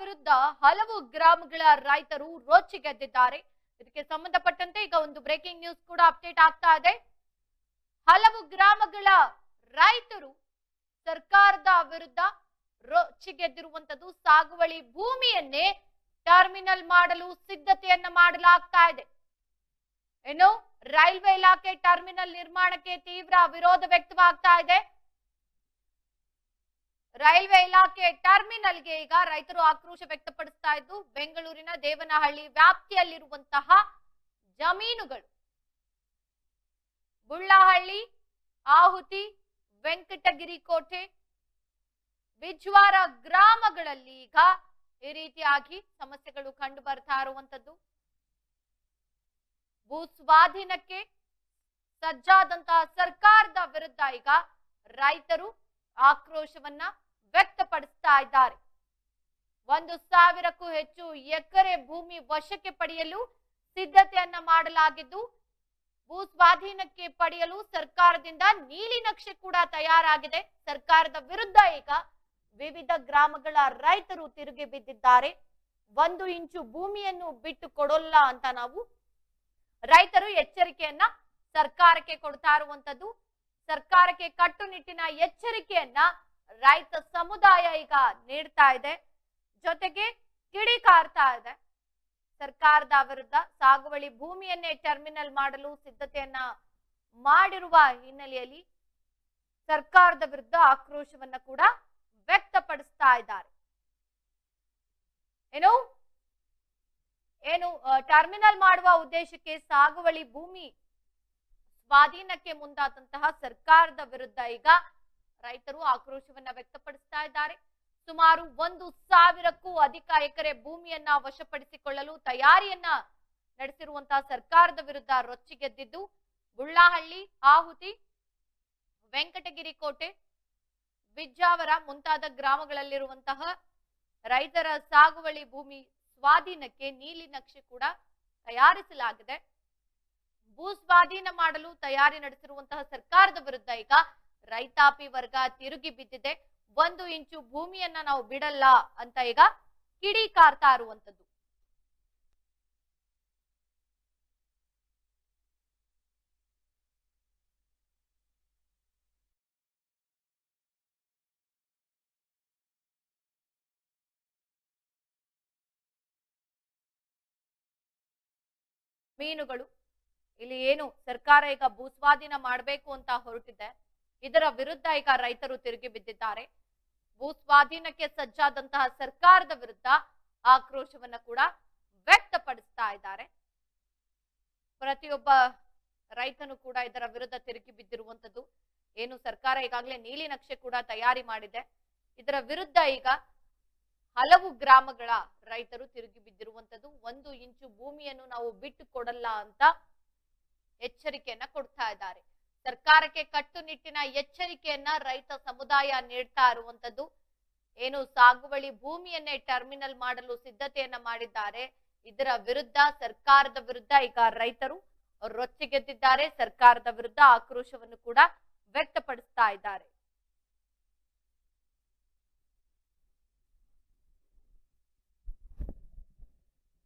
ವಿರುದ್ಧ ಹಲವು ಗ್ರಾಮಗಳ ರೈತರು ರೋಚಿಗೆದ್ದಿದ್ದಾರೆ ಇದಕ್ಕೆ ಸಂಬಂಧಪಟ್ಟಂತೆ ಈಗ ಒಂದು ಬ್ರೇಕಿಂಗ್ ನ್ಯೂಸ್ ಕೂಡ ಅಪ್ಡೇಟ್ ಆಗ್ತಾ ಇದೆ. ಹಲವು ಗ್ರಾಮಗಳ ರೈತರು ಸರ್ಕಾರದ ವಿರುದ್ಧ ರೋಚಿಗೆದ್ದಿರುವಂತದ್ದು ಸಾಗುವಳಿ ಭೂಮಿಯನ್ನೇ ಟರ್ಮಿನಲ್ ಮಾಡಲು ಸಿದ್ಧತೆಯನ್ನ ಮಾಡಲಾಗ್ತಾ ಇದೆ. ಏನು, ರೈಲ್ವೆ ಇಲಾಖೆ ಟರ್ಮಿನಲ್ ನಿರ್ಮಾಣಕ್ಕೆ ತೀವ್ರ ವಿರೋಧ ವ್ಯಕ್ತವಾಗ್ತಾ ಇದೆ. ರೈಲ್ವೆ ಇಲಾಖೆ ಟರ್ಮಿನಲ್ಗೆ ಈಗ ರೈತರು ಆಕ್ರೋಶ ವ್ಯಕ್ತಪಡಿಸ್ತಾ ಇದ್ದು, ಬೆಂಗಳೂರಿನ ದೇವನಹಳ್ಳಿ ವ್ಯಾಪ್ತಿಯಲ್ಲಿರುವಂತಹ ಜಮೀನುಗಳು. ಬುಳ್ಳಹಳ್ಳಿ, ಆಹುತಿ ವೆಂಕಟಗಿರಿ ಕೋಟೆ ಬಿಜ್ವಾರ ಗ್ರಾಮಗಳಲ್ಲಿ ಈಗ ಈ ರೀತಿಯಾಗಿ ಸಮಸ್ಯೆಗಳು ಕಂಡು ಬರ್ತಾ ಇರುವಂತದ್ದು ಭೂ ಸ್ವಾಧೀನಕ್ಕೆ ಸಜ್ಜಾದಂತಹ ಸರ್ಕಾರದ ವಿರುದ್ಧ ಈಗ ರೈತರು ಆಕ್ರೋಶವನ್ನ ವ್ಯಕ್ತಪಡಿಸ್ತಾ ಇದ್ದಾರೆ. ಒಂದು ಸಾವಿರಕ್ಕೂ ಹೆಚ್ಚು ಎಕರೆ ಭೂಮಿ ವಶಕ್ಕೆ ಪಡೆಯಲು ಸಿದ್ಧತೆಯನ್ನ ಮಾಡಲಾಗಿದ್ದು, ಭೂ ಸ್ವಾಧೀನಕ್ಕೆ ಪಡೆಯಲು ಸರ್ಕಾರದಿಂದ ನೀಲಿ ನಕ್ಷೆ ಕೂಡ ತಯಾರಾಗಿದೆ. ಸರ್ಕಾರದ ವಿರುದ್ಧ ಈಗ ವಿವಿಧ ಗ್ರಾಮಗಳ ರೈತರು ತಿರುಗಿ ಬಿದ್ದಿದ್ದಾರೆ. ಒಂದು ಇಂಚು ಭೂಮಿಯನ್ನು ಬಿಟ್ಟು ಕೊಡೋಲ್ಲ ಅಂತ ನಾವು ರೈತರು ಎಚ್ಚರಿಕೆಯನ್ನ ಸರ್ಕಾರಕ್ಕೆ ಕೊಡ್ತಾ ಇರುವಂತದ್ದು. ಸರ್ಕಾರಕ್ಕೆ ಕಟ್ಟುನಿಟ್ಟಿನ ಎಚ್ಚರಿಕೆಯನ್ನ ರೈತ ಸಮುದಾಯ ಈಗ ನೀಡ್ತಾ ಇದೆ. ಜೊತೆಗೆ ಕಿಡಿಕಾರ್ತಾ ಇದೆ. ಸರ್ಕಾರದ ವಿರುದ್ಧ ಸಾಗುವಳಿ ಭೂಮಿಯನ್ನೇ ಟರ್ಮಿನಲ್ ಮಾಡಲು ಸಿದ್ಧತೆಯನ್ನ ಮಾಡಿರುವ ಹಿನ್ನೆಲೆಯಲ್ಲಿ ಸರ್ಕಾರದ ವಿರುದ್ಧ ಆಕ್ರೋಶವನ್ನ ಕೂಡ ವ್ಯಕ್ತಪಡಿಸ್ತಾ ಇದ್ದಾರೆ. ಏನು? ಏನು ಟರ್ಮಿನಲ್ ಮಾಡುವ ಉದ್ದೇಶಕ್ಕೆ ಸಾಗುವಳಿ ಭೂಮಿ ಸ್ವಾಧೀನಕ್ಕೆ ಮುಂದಾದಂತಹ ಸರ್ಕಾರದ ವಿರುದ್ಧ ಈಗ ರೈತರು ಆಕ್ರೋಶವನ್ನ ವ್ಯಕ್ತಪಡಿಸ್ತಾ ಇದ್ದಾರೆ. ಸುಮಾರು ಒಂದು ಸಾವಿರಕ್ಕೂ ಅಧಿಕ ಎಕರೆ ಭೂಮಿಯನ್ನ ವಶಪಡಿಸಿಕೊಳ್ಳಲು ತಯಾರಿಯನ್ನ ನಡೆಸಿರುವಂತಹ ಸರ್ಕಾರದ ವಿರುದ್ಧ ರೊಚ್ಚಿಗೆದ್ದಿದ್ದು ಗುಳ್ಳಹಳ್ಳಿ ಆಹುತಿ, ವೆಂಕಟಗಿರಿ ಕೋಟೆ, ಬಿಜ್ಜಾವರ ಮುಂತಾದ ಗ್ರಾಮಗಳಲ್ಲಿರುವಂತಹ ರೈತರ ಸಾಗುವಳಿ ಭೂಮಿ ಸ್ವಾಧೀನಕ್ಕೆ ನೀಲಿ ನಕ್ಷೆ ಕೂಡ ತಯಾರಿಸಲಾಗಿದೆ. ಭೂ ಸ್ವಾಧೀನ ಮಾಡಲು ತಯಾರಿ ನಡೆಸಿರುವಂತಹ ಸರ್ಕಾರದ ವಿರುದ್ಧ ಈಗ ರೈತಾಪಿ ವರ್ಗ ತಿರುಗಿ ಬಿದ್ದಿದೆ. ಒಂದು ಇಂಚು ಭೂಮಿಯನ್ನ ನಾವು ಬಿಡಲ್ಲ ಅಂತ ಈಗ ಕಿಡಿಕಾರ್ತಾ ಇರುವಂತದ್ದು ಮೀನುಗಳು ಇಲ್ಲಿ ಏನು ಸರ್ಕಾರ ಈಗ ಭೂಸ್ವಾಧೀನ ಮಾಡಬೇಕು ಅಂತ ಹೊರಟಿದೆ. ಇದರ ವಿರುದ್ಧ ಈಗ ರೈತರು ತಿರುಗಿ ಬಿದ್ದಿದ್ದಾರೆ. ಭೂ ಸ್ವಾಧೀನಕ್ಕೆ ಸಜ್ಜಾದಂತಹ ಸರ್ಕಾರದ ವಿರುದ್ಧ ಆಕ್ರೋಶವನ್ನ ಕೂಡ ವ್ಯಕ್ತಪಡಿಸ್ತಾ ಇದ್ದಾರೆ. ಪ್ರತಿಯೊಬ್ಬ ರೈತನು ಕೂಡ ಇದರ ವಿರುದ್ಧ ತಿರುಗಿ ಬಿದ್ದಿರುವಂತದ್ದು ಏನು ಸರ್ಕಾರ ಈಗಾಗಲೇ ನೀಲಿ ನಕ್ಷೆ ಕೂಡ ತಯಾರಿ ಮಾಡಿದೆ. ಇದರ ವಿರುದ್ಧ ಈಗ ಹಲವು ಗ್ರಾಮಗಳ ರೈತರು ತಿರುಗಿ ಬಿದ್ದಿರುವಂತದ್ದು ಒಂದು ಇಂಚು ಭೂಮಿಯನ್ನು ನಾವು ಬಿಟ್ಟು ಕೊಡಲ್ಲ ಅಂತ ಎಚ್ಚರಿಕೆಯನ್ನ ಕೊಡ್ತಾ ಇದ್ದಾರೆ. ಸರ್ಕಾರಕ್ಕೆ ಕಟ್ಟುನಿಟ್ಟಿನ ಎಚ್ಚರಿಕೆಯನ್ನ ರೈತ ಸಮುದಾಯ ನೀಡ್ತಾ ಇರುವಂತದ್ದು ಏನು ಸಾಗುವಳಿ ಭೂಮಿಯನ್ನೇ ಟರ್ಮಿನಲ್ ಮಾಡಲು ಸಿದ್ಧತೆಯನ್ನ ಮಾಡಿದ್ದಾರೆ. ಇದರ ವಿರುದ್ಧ ಸರ್ಕಾರದ ವಿರುದ್ಧ ಈಗ ರೈತರು ರೊಚ್ಚಿಗೆದ್ದಿದ್ದಾರೆ. ಸರ್ಕಾರದ ವಿರುದ್ಧ ಆಕ್ರೋಶವನ್ನು ಕೂಡ ವ್ಯಕ್ತಪಡಿಸ್ತಾ ಇದ್ದಾರೆ.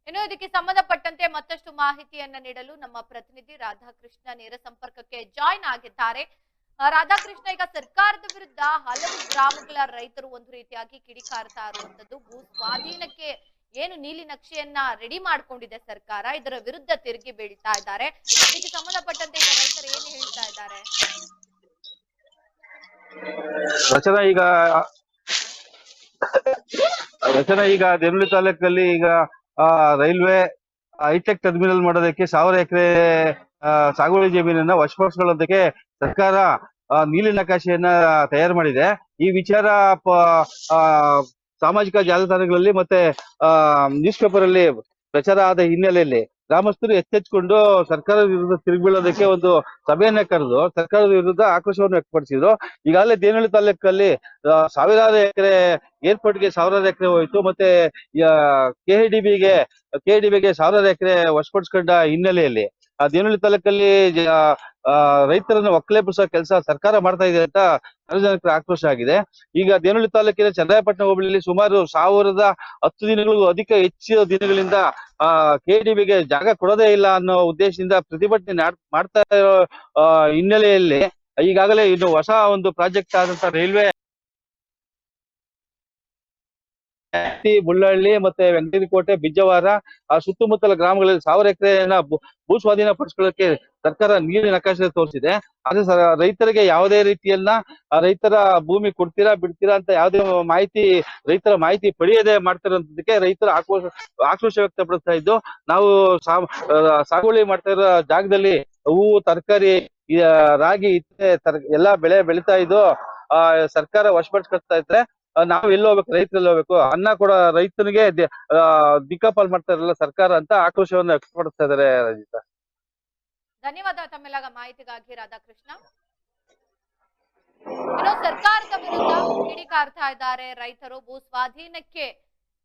ಇನ್ನು ಇದಕ್ಕೆ ಸಂಬಂಧಪಟ್ಟಂತೆ ಮತ್ತಷ್ಟು ಮಾಹಿತಿಯನ್ನ ನೀಡಲು ನಮ್ಮ ಪ್ರತಿನಿಧಿ ರಾಧಾಕೃಷ್ಣ ನೇರ ಸಂಪರ್ಕಕ್ಕೆ ಜಾಯಿನ್ ಆಗಿದ್ದಾರೆ. ರಾಧಾಕೃಷ್ಣ, ಈಗ ಸರ್ಕಾರದ ವಿರುದ್ಧ ಹಲವು ಗ್ರಾಮಗಳ ರೈತರು ಒಂದು ರೀತಿಯಾಗಿ ಕಿಡಿಕಾರ್ತಾ ಇರುವಂತದ್ದು ಭೂ ಸ್ವಾಧೀನಕ್ಕೆ ಏನು ನೀಲಿ ನಕ್ಷೆಯನ್ನ ರೆಡಿ ಮಾಡ್ಕೊಂಡಿದೆ ಸರ್ಕಾರ, ಇದರ ವಿರುದ್ಧ ತಿರುಗಿ ಬೀಳ್ತಾ ಇದ್ದಾರೆ. ಇದಕ್ಕೆ ಸಂಬಂಧಪಟ್ಟಂತೆ ಈಗ ರೈತರು ಏನು ಹೇಳ್ತಾ ಇದ್ದಾರೆ? ರಚನಾ, ಈಗ ರಚನಾ, ಈಗ ದೇವನಹಳ್ಳಿ ತಾಲೂಕಲ್ಲಿ ಈಗ ರೈಲ್ವೆ ಹೈಟೆಕ್ ಟರ್ಮಿನಲ್ ಮಾಡೋದಕ್ಕೆ ಸಾವಿರ ಎಕರೆ ಸಾಗುವಳಿ ಜಮೀನನ್ನ ವಶಪಡಿಸ್ಕೊಳ್ಳೋದಕ್ಕೆ ಸರ್ಕಾರ ಆ, ನೀಲಿ ನಕಾಶೆಯನ್ನ ತಯಾರು ಮಾಡಿದೆ. ಈ ವಿಚಾರ ಆ, ಸಾಮಾಜಿಕ ಜಾಲತಾಣಗಳಲ್ಲಿ ಮತ್ತೆ ಆ ನ್ಯೂಸ್ ಪೇಪರ್ ಅಲ್ಲಿ ಪ್ರಚಾರ ಆದ ಹಿನ್ನೆಲೆಯಲ್ಲಿ ಗ್ರಾಮಸ್ಥರು ಎಚ್ಚೆಚ್ಕೊಂಡು ಸರ್ಕಾರದ ವಿರುದ್ಧ ತಿರುಗಿಬೀಳೋದಕ್ಕೆ ಒಂದು ಸಭೆಯನ್ನ ಕರೆದು ಸರ್ಕಾರದ ವಿರುದ್ಧ ಆಕ್ರೋಶವನ್ನು ವ್ಯಕ್ತಪಡಿಸಿದ್ರು. ಈಗಾಗಲೇ ದೇನಹಳ್ಳಿ ತಾಲೂಕಲ್ಲಿ ಸಾವಿರಾರು ಎಕರೆ ಏರ್ಪೋರ್ಟ್ಗೆ ಸಾವಿರಾರು ಎಕರೆ ಹೋಯ್ತು. ಮತ್ತೆ ಕೆ ಡಿ ಬಿಗೆ ಕೆ ಡಿ ಸಾವಿರಾರು ಎಕರೆ ವಶಪಡಿಸ್ಕೊಂಡ ಹಿನ್ನೆಲೆಯಲ್ಲಿ ದೇವನಹಳ್ಳಿ ತಾಲೂಕಲ್ಲಿ ರೈತರನ್ನ ಒಕ್ಕಲೆಬ್ಬಿಸೋ ಕೆಲಸ ಸರ್ಕಾರ ಮಾಡ್ತಾ ಇದೆ ಅಂತ ಸಾರ್ವಜನಿಕರ ಆಕ್ರೋಶ ಆಗಿದೆ. ಈಗ ದೇವನಹಳ್ಳಿ ತಾಲೂಕಿನ ಚಂದ್ರಾಯಪಟ್ಟಣ ಹೋಬಳಿಯಲ್ಲಿ ಸುಮಾರು ಸಾವಿರದ ಹತ್ತು ದಿನಗಳಿಗೂ ಅಧಿಕ ಹೆಚ್ಚು ದಿನಗಳಿಂದ, ಆ ಕೆಡಿಬಿಗೆ ಜಾಗ ಕೊಡೋದೇ ಇಲ್ಲ ಅನ್ನೋ ಉದ್ದೇಶದಿಂದ ಪ್ರತಿಭಟನೆ ಮಾಡ್ತಾ ಇರೋ ಹಿನ್ನೆಲೆಯಲ್ಲಿ ಈಗಾಗಲೇ ಇನ್ನು ಹೊಸ ಒಂದು ಪ್ರಾಜೆಕ್ಟ್ ಆದಂತ ರೈಲ್ವೆ ಮುಳ್ಳಹಳ್ಳಿ ಮತ್ತೆ ವೆಂಕಟಕೋಟೆ ಬಿಜ್ಜವಾರ, ಆ ಸುತ್ತಮುತ್ತಲ ಗ್ರಾಮಗಳಲ್ಲಿ ಸಾವಿರ ಎಕರೆನ ಭೂ ಸ್ವಾಧೀನ ಪಡಿಸ್ಕೊಳ್ಳಕ್ಕೆ ಸರ್ಕಾರ ನೀರಿನ ನಕಾಶೆ ತೋರಿಸಿದೆ. ಆದ್ರೆ ರೈತರಿಗೆ ಯಾವುದೇ ರೀತಿಯನ್ನ ರೈತರ ಭೂಮಿ ಕೊಡ್ತೀರಾ, ಬಿಡ್ತೀರಾ ಅಂತ ಯಾವುದೇ ಮಾಹಿತಿ, ರೈತರ ಮಾಹಿತಿ ಪಡೆಯದೆ ಮಾಡ್ತಿರೋದಕ್ಕೆ ರೈತರ ಆಕ್ರೋಶ ಆಕ್ರೋಶ ವ್ಯಕ್ತಪಡಿಸ್ತಾ ಇದ್ದು, ನಾವು ಸಾಗುವಳಿ ಮಾಡ್ತಾ ಇರೋ ಜಾಗದಲ್ಲಿ ಹೂವು ತರಕಾರಿ ರಾಗಿ ತರ್- ಎಲ್ಲಾ ಬೆಳೆ ಬೆಳಿತಾ ಇದ್ದು, ಆ, ಸರ್ಕಾರ ವಶಪಡಿಸ್ಕೊಳ್ತಾ ಇದ್ರೆ ನಾವು ಎಲ್ಲಿ ಹೋಗ್ಬೇಕು? ರೈತರಲ್ಲಿ ಹೋಗ್ಬೇಕು? ಅನ್ನ ಕೂಡ ರೈತನಿಗೆ ದಿಕ್ಕಾಪಾಲ್ ಮಾಡ್ತಾ ಇರಲ್ಲ ಸರ್ಕಾರ ಅಂತ ಆಕ್ರೋಶವನ್ನು ವ್ಯಕ್ತಪಡಿಸ್ತಾ ಇದಾರೆ ರಜಿತಾ. ಧನ್ಯವಾದ ತಮ್ಮೆಲ್ಲ ಮಾಹಿತಿಗಾಗಿ ರಾಧಾಕೃಷ್ಣ. ಸರ್ಕಾರದ ವಿರುದ್ಧ ಕಿಡಿಕಾರ್ತಾ ಇದ್ದಾರೆ. ರೈತರು ಭೂ ಸ್ವಾಧೀನಕ್ಕೆ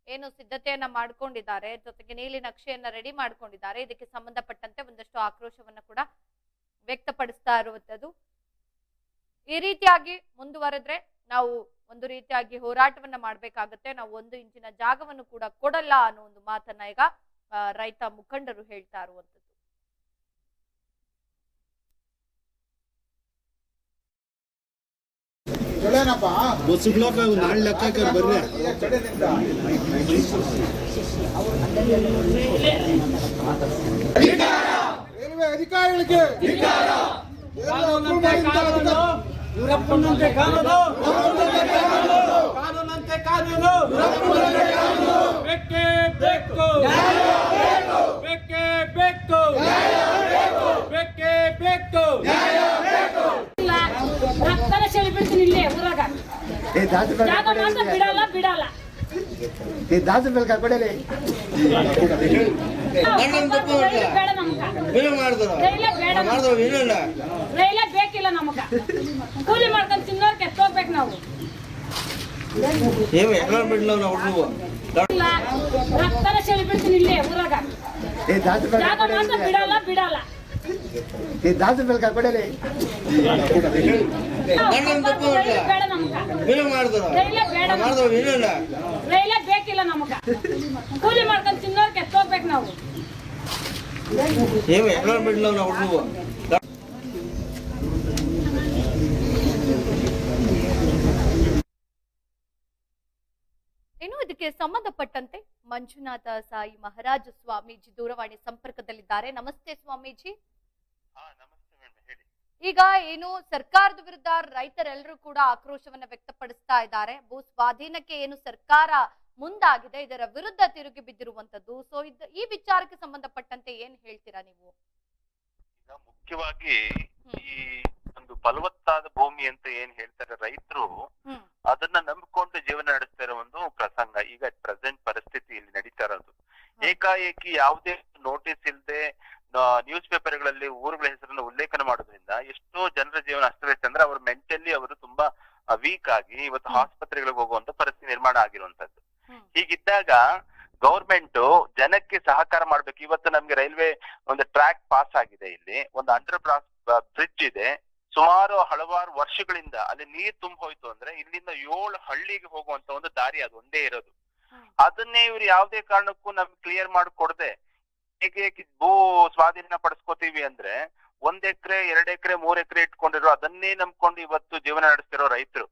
ಏನು ಸಿದ್ಧತೆಯನ್ನ ಮಾಡ್ಕೊಂಡಿದ್ದಾರೆ. ಜೊತೆಗೆ ನೀಲಿ ನಕ್ಷೆಯನ್ನ ರೆಡಿ ಮಾಡ್ಕೊಂಡಿದ್ದಾರೆ. ಇದಕ್ಕೆ ಸಂಬಂಧಪಟ್ಟಂತೆ ಒಂದಷ್ಟು ಆಕ್ರೋಶವನ್ನ ಕೂಡ ವ್ಯಕ್ತಪಡಿಸ್ತಾ ಇರುವಂತದ್ದು. ಈ ರೀತಿಯಾಗಿ ಮುಂದುವರೆದ್ರೆ ನಾವು ಒಂದು ರೀತಿಯಾಗಿ ಹೋರಾಟವನ್ನ ಮಾಡ್ಬೇಕಾಗತ್ತೆ. ನಾವು ಒಂದು ಇಂಚಿನ ಜಾಗವನ್ನು ಕೂಡ ಕೊಡಲ್ಲ ಅನ್ನೋ ಒಂದು ಮಾತನ್ನ ಈಗ ರೈತ ಮುಖಂಡರು ಹೇಳ್ತಾ ಇರುವಂತದ್ದು ರೈಲ್ವೆ ಅಧಿಕಾರಿಗಳಿಗೆ ಇವರಪ್ಪನಂತೆ ಕಾನೂನು ಕಾನೂನಂತೆ ಕಾನೂನು ಬೇಕೇ ಬೇಕು. ಬೇಕೇ ಬೇಕು. ಬೇಕೇ ಬೇಕು. ಇಲ್ಲ ರಕ್ತನ ಚೆಲ್ಲಿ ಬಿಡ್ತೀನಿ ಇಲ್ಲೇ ಊರಾಗ ಜಾಗ ಮಾತ್ರ ಬಿಡಲ್ಲ ಬಿಡಲ್ಲ. ಏ ದಾಸು ಬೇಡ ಕೊಡಲಿ ರೈಲೇ ಬೇಕಿಲ್ಲ ನಮಗ ಕೂಲಿ ಮಾಡ್ಕೊಂಡು ತಿನ್ನೋರ್ ಕೆತ್ತೋಗ್ಬೇಕು ನಾವು. ಇಲ್ಲ ರಕ್ತನ ಚೆಲ್ಲಿ ಬಿಡ್ತೀನಿ ಇಲ್ಲೇ ಊರಾಗ. ಏ ದಾಸು ಜಾಗ ಮಾತ್ರ ಬಿಡಲ್ಲ ಬಿಡಲ್ಲ. ಏ ದಾಸು ಬೇಡ ಕೊಡಲಿ ರೈಲೇ ಬೇಡ ನಮ್ಗ ರೈಲೇ ಬೇಡ ನಮ್ಗ. ರೈಲೇ ಬೇಕಿಲ್ಲ ನಮಗ. ಕೂಲಿ ಮಾಡ್ಕೊಂಡು ತಿನ್ನೋರ್ ಕೆತ್ತೋಗ್ಬೇಕು ನಾವು. ಇನ್ನು ಇದಕ್ಕೆ ಸಂಬಂಧಪಟ್ಟಂತೆ ಮಂಜುನಾಥ ಸಾಯಿ ಮಹಾರಾಜ ಸ್ವಾಮೀಜಿ ದೂರವಾಣಿ ಸಂಪರ್ಕದಲ್ಲಿದ್ದಾರೆ. ನಮಸ್ತೆ ಸ್ವಾಮೀಜಿ. ಈಗ ಏನು ಸರ್ಕಾರದ ವಿರುದ್ಧ ರೈತರೆಲ್ಲರೂ ಕೂಡ ಆಕ್ರೋಶವನ್ನ ವ್ಯಕ್ತಪಡಿಸ್ತಾ ಇದ್ದಾರೆ. ಭೂ ಸ್ವಾಧೀನಕ್ಕೆ ಏನು ಸರ್ಕಾರ ಮುಂದಾಗಿದೆ ಇದರ ವಿರುದ್ಧ ತಿರುಗಿ ಬಿದ್ದಿರುವಂತದ್ದು ಸೊ ಇದ್ ಈ ವಿಚಾರಕ್ಕೆ ಸಂಬಂಧಪಟ್ಟಂತೆ ಏನ್ ಹೇಳ್ತೀರಾ ನೀವು? ಈಗ ಮುಖ್ಯವಾಗಿ ಈ ಒಂದು ಫಲವತ್ತಾದ ಭೂಮಿ ಅಂತ ಏನ್ ಹೇಳ್ತಾರೆ ರೈತರು ಅದನ್ನ ನಂಬಿಕೊಂಡು ಜೀವನ ನಡೆಸ್ತಾ ಇರೋ ಒಂದು ಪ್ರಸಂಗ. ಈಗ ಪ್ರೆಸೆಂಟ್ ಪರಿಸ್ಥಿತಿ ಇಲ್ಲಿ ನಡೀತಾ ಇರೋದು. ಏಕಾಏಕಿ ಯಾವುದೇ ನೋಟಿಸ್ ಇಲ್ಲದೆ ನ್ಯೂಸ್ ಪೇಪರ್ಗಳಲ್ಲಿ ಊರುಗಳ ಹೆಸರನ್ನು ಉಲ್ಲೇಖನ ಮಾಡೋದ್ರಿಂದ ಎಷ್ಟೋ ಜನರ ಜೀವನ ಅಸ್ತವ್ಯಸ್ತ ಅಂದ್ರೆ ಅವ್ರ ಮೆಂಟಲಿ ಅವರು ತುಂಬಾ ವೀಕ್ ಆಗಿ ಇವತ್ತು ಆಸ್ಪತ್ರೆಗಳಿಗೆ ಹೋಗುವಂತ ಪರಿಸ್ಥಿತಿ ನಿರ್ಮಾಣ ಆಗಿರುವಂತದ್ದು. ಹೀಗಿದ್ದಾಗ ಗೌರ್ಮೆಂಟ್ ಜನಕ್ಕೆ ಸಹಕಾರ ಮಾಡ್ಬೇಕು. ಇವತ್ತು ನಮ್ಗೆ ರೈಲ್ವೆ ಒಂದು ಟ್ರ್ಯಾಕ್ ಪಾಸ್ ಆಗಿದೆ ಇಲ್ಲಿ. ಒಂದು ಅಂಡರ್ ಬ್ರಿಡ್ಜ್ ಇದೆ. ಸುಮಾರು ಹಲವಾರು ವರ್ಷಗಳಿಂದ ಅಲ್ಲಿ ನೀರ್ ತುಂಬ ಹೋಯ್ತು ಅಂದ್ರೆ ಇಲ್ಲಿಂದ ಏಳು ಹಳ್ಳಿಗೆ ಹೋಗುವಂತ ಒಂದು ದಾರಿ ಅದು ಒಂದೇ ಇರೋದು. ಅದನ್ನೇ ಇವ್ರು ಯಾವುದೇ ಕಾರಣಕ್ಕೂ ನಮ್ಗೆ ಕ್ಲಿಯರ್ ಮಾಡಿಕೊಡದೆ. ಹೇಗೆ ಭೂ ಸ್ವಾಧೀನ ಪಡಿಸ್ಕೋತೀವಿ ಅಂದ್ರೆ ಒಂದ್ ಎಕರೆ ಎರಡ್ ಎಕರೆ ಮೂರ್ ಎಕರೆ ಇಟ್ಕೊಂಡಿರೋ ಅದನ್ನೇ ನಂಬ್ಕೊಂಡು ಇವತ್ತು ಜೀವನ ನಡೆಸ್ತಿರೋ ರೈತರು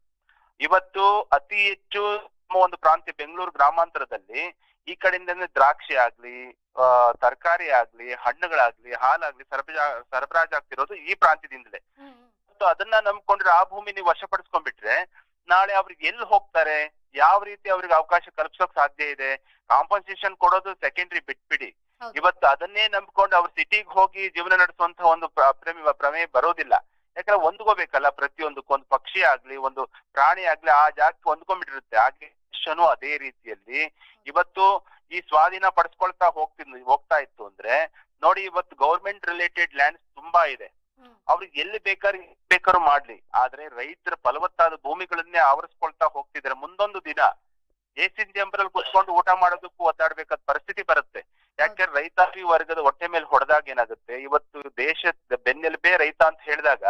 ಇವತ್ತು ಅತಿ ಹೆಚ್ಚು ನಮ್ಮ ಒಂದು ಪ್ರಾಂತ್ಯ ಬೆಂಗಳೂರು ಗ್ರಾಮಾಂತರದಲ್ಲಿ ಈ ಕಡೆಯಿಂದ ದ್ರಾಕ್ಷಿ ಆಗ್ಲಿ ತರಕಾರಿ ಆಗ್ಲಿ ಹಣ್ಣುಗಳಾಗ್ಲಿ ಹಾಲಾಗ್ಲಿ ಸರಬರಾ ಸರಬರಾಜ್ ಆಗ್ತಿರೋದು ಈ ಪ್ರಾಂತ್ಯದಿಂದಲೇ. ಮತ್ತು ಅದನ್ನ ನಂಬ್ಕೊಂಡ್ರೆ ಆ ಭೂಮಿ ನೀವು ವಶಪಡಿಸ್ಕೊಂಡ್ಬಿಟ್ರೆ ನಾಳೆ ಅವ್ರಿಗೆ ಎಲ್ಲಿ ಹೋಗ್ತಾರೆ ಯಾವ ರೀತಿ ಅವ್ರಿಗೆ ಅವಕಾಶ ಕಲ್ಪಿಸೋಕ್ ಸಾಧ್ಯ ಇದೆ ಕಾಂಪನ್ಸೇಷನ್ ಕೊಡೋದು ಸೆಕೆಂಡ್ರಿ ಬಿಟ್ಬಿಡಿ. ಇವತ್ತು ಅದನ್ನೇ ನಂಬಿಕೊಂಡು ಅವ್ರ ಸಿಟಿಗೆ ಹೋಗಿ ಜೀವನ ನಡೆಸುವಂತ ಒಂದು ಪ್ರ- ಪ್ರಮೇ- ಪ್ರಮೇಯ ಬರೋದಿಲ್ಲ. ಯಾಕಂದ್ರೆ ಹೊಂದ್ಕೋಬೇಕಲ್ಲ ಪ್ರತಿಯೊಂದಕ್ಕೂ ಒಂದು ಪಕ್ಷಿ ಆಗ್ಲಿ ಒಂದು ಪ್ರಾಣಿ ಆಗ್ಲಿ ಆ ಜಾಗಕ್ಕೆ ಹೊಂದ್ಕೊಂಡ್ಬಿಟ್ಟಿರುತ್ತೆ. ಹಾಗೆ ಮನುಷ್ಯನು ಅದೇ ರೀತಿಯಲ್ಲಿ ಇವತ್ತು ಈ ಸ್ವಾಧೀನ ಪಡಿಸ್ಕೊಳ್ತಾ ಹೋಗ್ತಿದ್ ಹೋಗ್ತಾ ಇತ್ತು ಅಂದ್ರೆ ನೋಡಿ ಇವತ್ತು ಗೌರ್ಮೆಂಟ್ ರಿಲೇಟೆಡ್ ಲ್ಯಾಂಡ್ಸ್ ತುಂಬಾ ಇದೆ. ಅವ್ರಿಗೆ ಎಲ್ಲಿ ಬೇಕಾದ್ರೆ ಬೇಕಾದ್ರೂ ಮಾಡ್ಲಿ. ಆದ್ರೆ ರೈತರ ಫಲವತ್ತಾದ ಭೂಮಿಗಳನ್ನೇ ಆವರಿಸ್ಕೊಳ್ತಾ ಹೋಗ್ತಿದ್ರೆ ಮುಂದೊಂದು ದಿನ ಎಸಿನ್ ಜಂಬರಲ್ಲಿ ಕುತ್ಕೊಂಡು ಊಟ ಮಾಡೋದಕ್ಕೂ ಒದ್ದಾಡ್ಬೇಕಾದ ಪರಿಸ್ಥಿತಿ ಬರುತ್ತೆ. ಯಾಕಂದ್ರೆ ರೈತಾಪಿ ವರ್ಗದ ಹೊಟ್ಟೆ ಮೇಲೆ ಹೊಡೆದಾಗ ಏನಾಗುತ್ತೆ? ಇವತ್ತು ದೇಶದ ಬೆನ್ನೆಲುಬೇ ರೈತ ಅಂತ ಹೇಳಿದಾಗ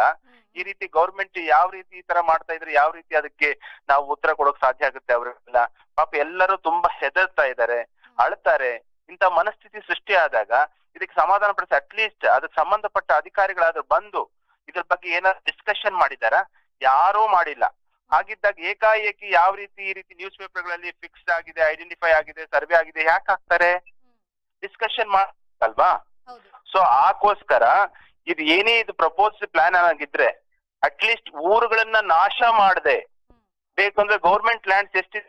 ಈ ರೀತಿ ಗೌರ್ಮೆಂಟ್ ಯಾವ ರೀತಿ ಈ ತರ ಮಾಡ್ತಾ ಇದ್ರೆ ಯಾವ ರೀತಿ ಅದಕ್ಕೆ ನಾವು ಉತ್ತರ ಕೊಡೋಕ್ ಸಾಧ್ಯ ಆಗುತ್ತೆ ಅವರೆಲ್ಲ ಪಾಪ ಎಲ್ಲರೂ ತುಂಬಾ ಹೆದರ್ತಾ ಇದ್ದಾರೆ ಅಳ್ತಾರೆ. ಇಂತ ಮನಸ್ಥಿತಿ ಸೃಷ್ಟಿ ಆದಾಗ ಇದಕ್ಕೆ ಸಮಾಧಾನ ಪಡಿಸಿ ಅಟ್ಲೀಸ್ಟ್ ಅದಕ್ಕೆ ಸಂಬಂಧಪಟ್ಟ ಅಧಿಕಾರಿಗಳಾದ್ರೂ ಬಂದು ಇದ್ರ ಬಗ್ಗೆ ಏನಾದ್ರು ಡಿಸ್ಕಷನ್ ಮಾಡಿದಾರ ಯಾರೂ ಮಾಡಿಲ್ಲ. ಹಾಗಿದ್ದಾಗ ಏಕಾಏಕಿ ಯಾವ ರೀತಿ ಈ ರೀತಿ ನ್ಯೂಸ್ ಪೇಪರ್ಗಳಲ್ಲಿ ಫಿಕ್ಸ್ಡ್ ಆಗಿದೆ ಐಡೆಂಟಿಫೈ ಆಗಿದೆ ಸರ್ವೆ ಆಗಿದೆ ಯಾಕೆ ಹಾಕ್ತಾರೆ? ಡಿಸ್ಕಷನ್ ಮಾಡಲ್ವಾ? ಸೊ ಆಕೋಸ್ಕರ ಇದು ಏನೇ ಇದು ಪ್ರಪೋಸ್ ಪ್ಲಾನ್ ಆಗಿದ್ರೆ ಅಟ್ಲೀಸ್ಟ್ ಊರುಗಳನ್ನ ನಾಶ ಮಾಡದೆ. ಬೇಕಂದ್ರೆ ಗೌರ್ಮೆಂಟ್ ಲ್ಯಾಂಡ್ಸ್ ಎಷ್ಟು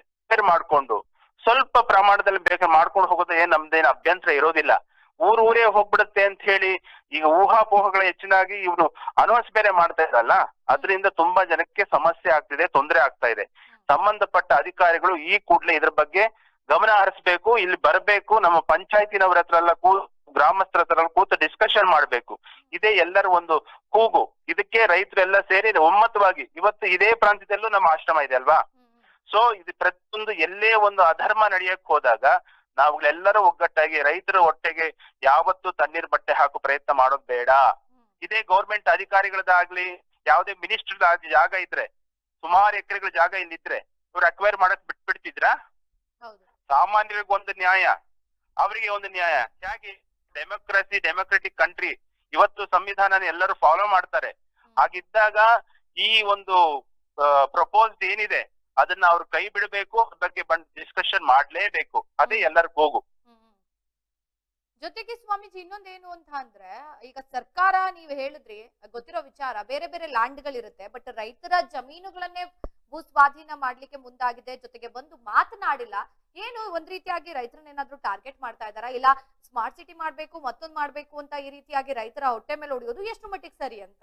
ಮಾಡ್ಕೊಂಡು ಸ್ವಲ್ಪ ಪ್ರಮಾಣದಲ್ಲಿ ಬೇಕಾದ್ರೆ ಮಾಡ್ಕೊಂಡು ಹೋಗೋದು ಏನ್ ನಮ್ದೇನು ಅಭ್ಯಂತರ ಇರೋದಿಲ್ಲ. ಊರು ಊರೇ ಹೋಗ್ಬಿಡುತ್ತೆ ಅಂತ ಹೇಳಿ ಈಗ ಊಹಾಪೋಹಗಳ ಹೆಚ್ಚಿನಾಗಿ ಇವ್ರು ಅನೌನ್ಸ್ ಬೇರೆ ಮಾಡ್ತಾ ಇದ್ರಲ್ಲ ಅದರಿಂದ ತುಂಬಾ ಜನಕ್ಕೆ ಸಮಸ್ಯೆ ಆಗ್ತಿದೆ ತೊಂದರೆ ಆಗ್ತಾ ಇದೆ. ಸಂಬಂಧಪಟ್ಟ ಅಧಿಕಾರಿಗಳು ಈ ಕೂಡಲೇ ಇದ್ರ ಬಗ್ಗೆ ಗಮನ ಹರಿಸ್ಬೇಕು ಇಲ್ಲಿ ಬರಬೇಕು ನಮ್ಮ ಪಂಚಾಯತಿನವ್ರ ಹತ್ರ ಎಲ್ಲ ಕೂ ಗ್ರಾಮಸ್ಥರ ಹತ್ರ ಕೂತು ಡಿಸ್ಕಷನ್ ಮಾಡ್ಬೇಕು. ಇದೇ ಎಲ್ಲರ ಒಂದು ಕೂಗು. ಇದಕ್ಕೆ ರೈತರೆಲ್ಲ ಸೇರಿ ಒಮ್ಮತವಾಗಿ ಇವತ್ತು ಇದೇ ಪ್ರಾಂತ್ಯದಲ್ಲೂ ನಮ್ಮ ಆಶ್ರಮ ಇದೆ ಅಲ್ವಾ? ಸೊ ಇದು ಪ್ರತಿಯೊಂದು ಎಲ್ಲೇ ಒಂದು ಅಧರ್ಮ ನಡೆಯಕ್ ಹೋದಾಗ ನಾವುಗಳೆಲ್ಲರೂ ಒಗ್ಗಟ್ಟಾಗಿ ರೈತರ ಹೊಟ್ಟೆಗೆ ಯಾವತ್ತು ತಣ್ಣೀರ್ ಬಟ್ಟೆ ಹಾಕೋ ಪ್ರಯತ್ನ ಮಾಡೋದ್ ಬೇಡ. ಇದೇ ಗೌರ್ಮೆಂಟ್ ಅಧಿಕಾರಿಗಳದಾಗ್ಲಿ ಯಾವುದೇ ಮಿನಿಸ್ಟರ್ ಜಾಗ ಇದ್ರೆ ಸುಮಾರು ಎಕರೆಗಳ ಜಾಗ ಇಲ್ಲಿದ್ರೆ ಇವ್ರು ಅಕ್ವೈರ್ ಮಾಡಕ್ ಬಿಟ್ಬಿಡ್ತಿದ್ರಾ? ಸಾಮಾನ್ಯರಿಗೆ ಒಂದು ನ್ಯಾಯ ಅವರಿಗೆ ಒಂದು ನ್ಯಾಯ. ಹೇಗೆ ಡೆಮೋಕ್ರಸಿ ಡೆಮೋಕ್ರೆಟಿಕ್ ಕಂಟ್ರಿ ಇವತ್ತು ಸಂವಿಧಾನ ಎಲ್ಲರೂ ಫಾಲೋ ಮಾಡ್ತಾರೆ. ಹಾಗಿದ್ದಾಗ ಈ ಒಂದು ಪ್ರಪೋಸ್ಡ್ ಏನಿದೆ ಅದನ್ನ ಅವ್ರು ಕೈ ಬಿಡಬೇಕು ಅದ್ರ ಬಗ್ಗೆ ಬಂದ್ ಡಿಸ್ಕಷನ್ ಮಾಡ್ಲೇಬೇಕು. ಅದೇ ಎಲ್ಲರ ಹೋಗು. ಜೊತೆಗೆ ಸ್ವಾಮೀಜಿ ಇನ್ನೊಂದೇನು ಅಂತ ಅಂದ್ರೆ ಈಗ ಸರ್ಕಾರ ನೀವು ಹೇಳಿದ್ರಿ ಗೊತ್ತಿರೋ ವಿಚಾರ ಬೇರೆ ಬೇರೆ ಲ್ಯಾಂಡ್ಗಳಿರುತ್ತೆ ಬಟ್ ರೈತರ ಜಮೀನುಗಳನ್ನೇ ಭೂ ಸ್ವಾಧೀನ ಮಾಡ್ಲಿಕ್ಕೆ ಮುಂದಾಗಿದೆ ಜೊತೆಗೆ ಬಂದು ಮಾತನಾಡಿಲ್ಲ. ಏನು ಒಂದ್ ರೀತಿಯಾಗಿ ರೈತರನ್ನ ಏನಾದ್ರು ಟಾರ್ಗೆಟ್ ಮಾಡ್ತಾ ಇದಾರಾ ಇಲ್ಲ ಸ್ಮಾರ್ಟ್ ಸಿಟಿ ಮಾಡ್ಬೇಕು ಮತ್ತೊಂದ್ ಮಾಡ್ಬೇಕು ಅಂತ ಈ ರೀತಿಯಾಗಿ ರೈತರ ಹೊಟ್ಟೆ ಮೇಲೆ ಹೊಡೆಯೋದು ಎಷ್ಟು ಮಟ್ಟಿಗೆ ಸರಿ ಅಂತ?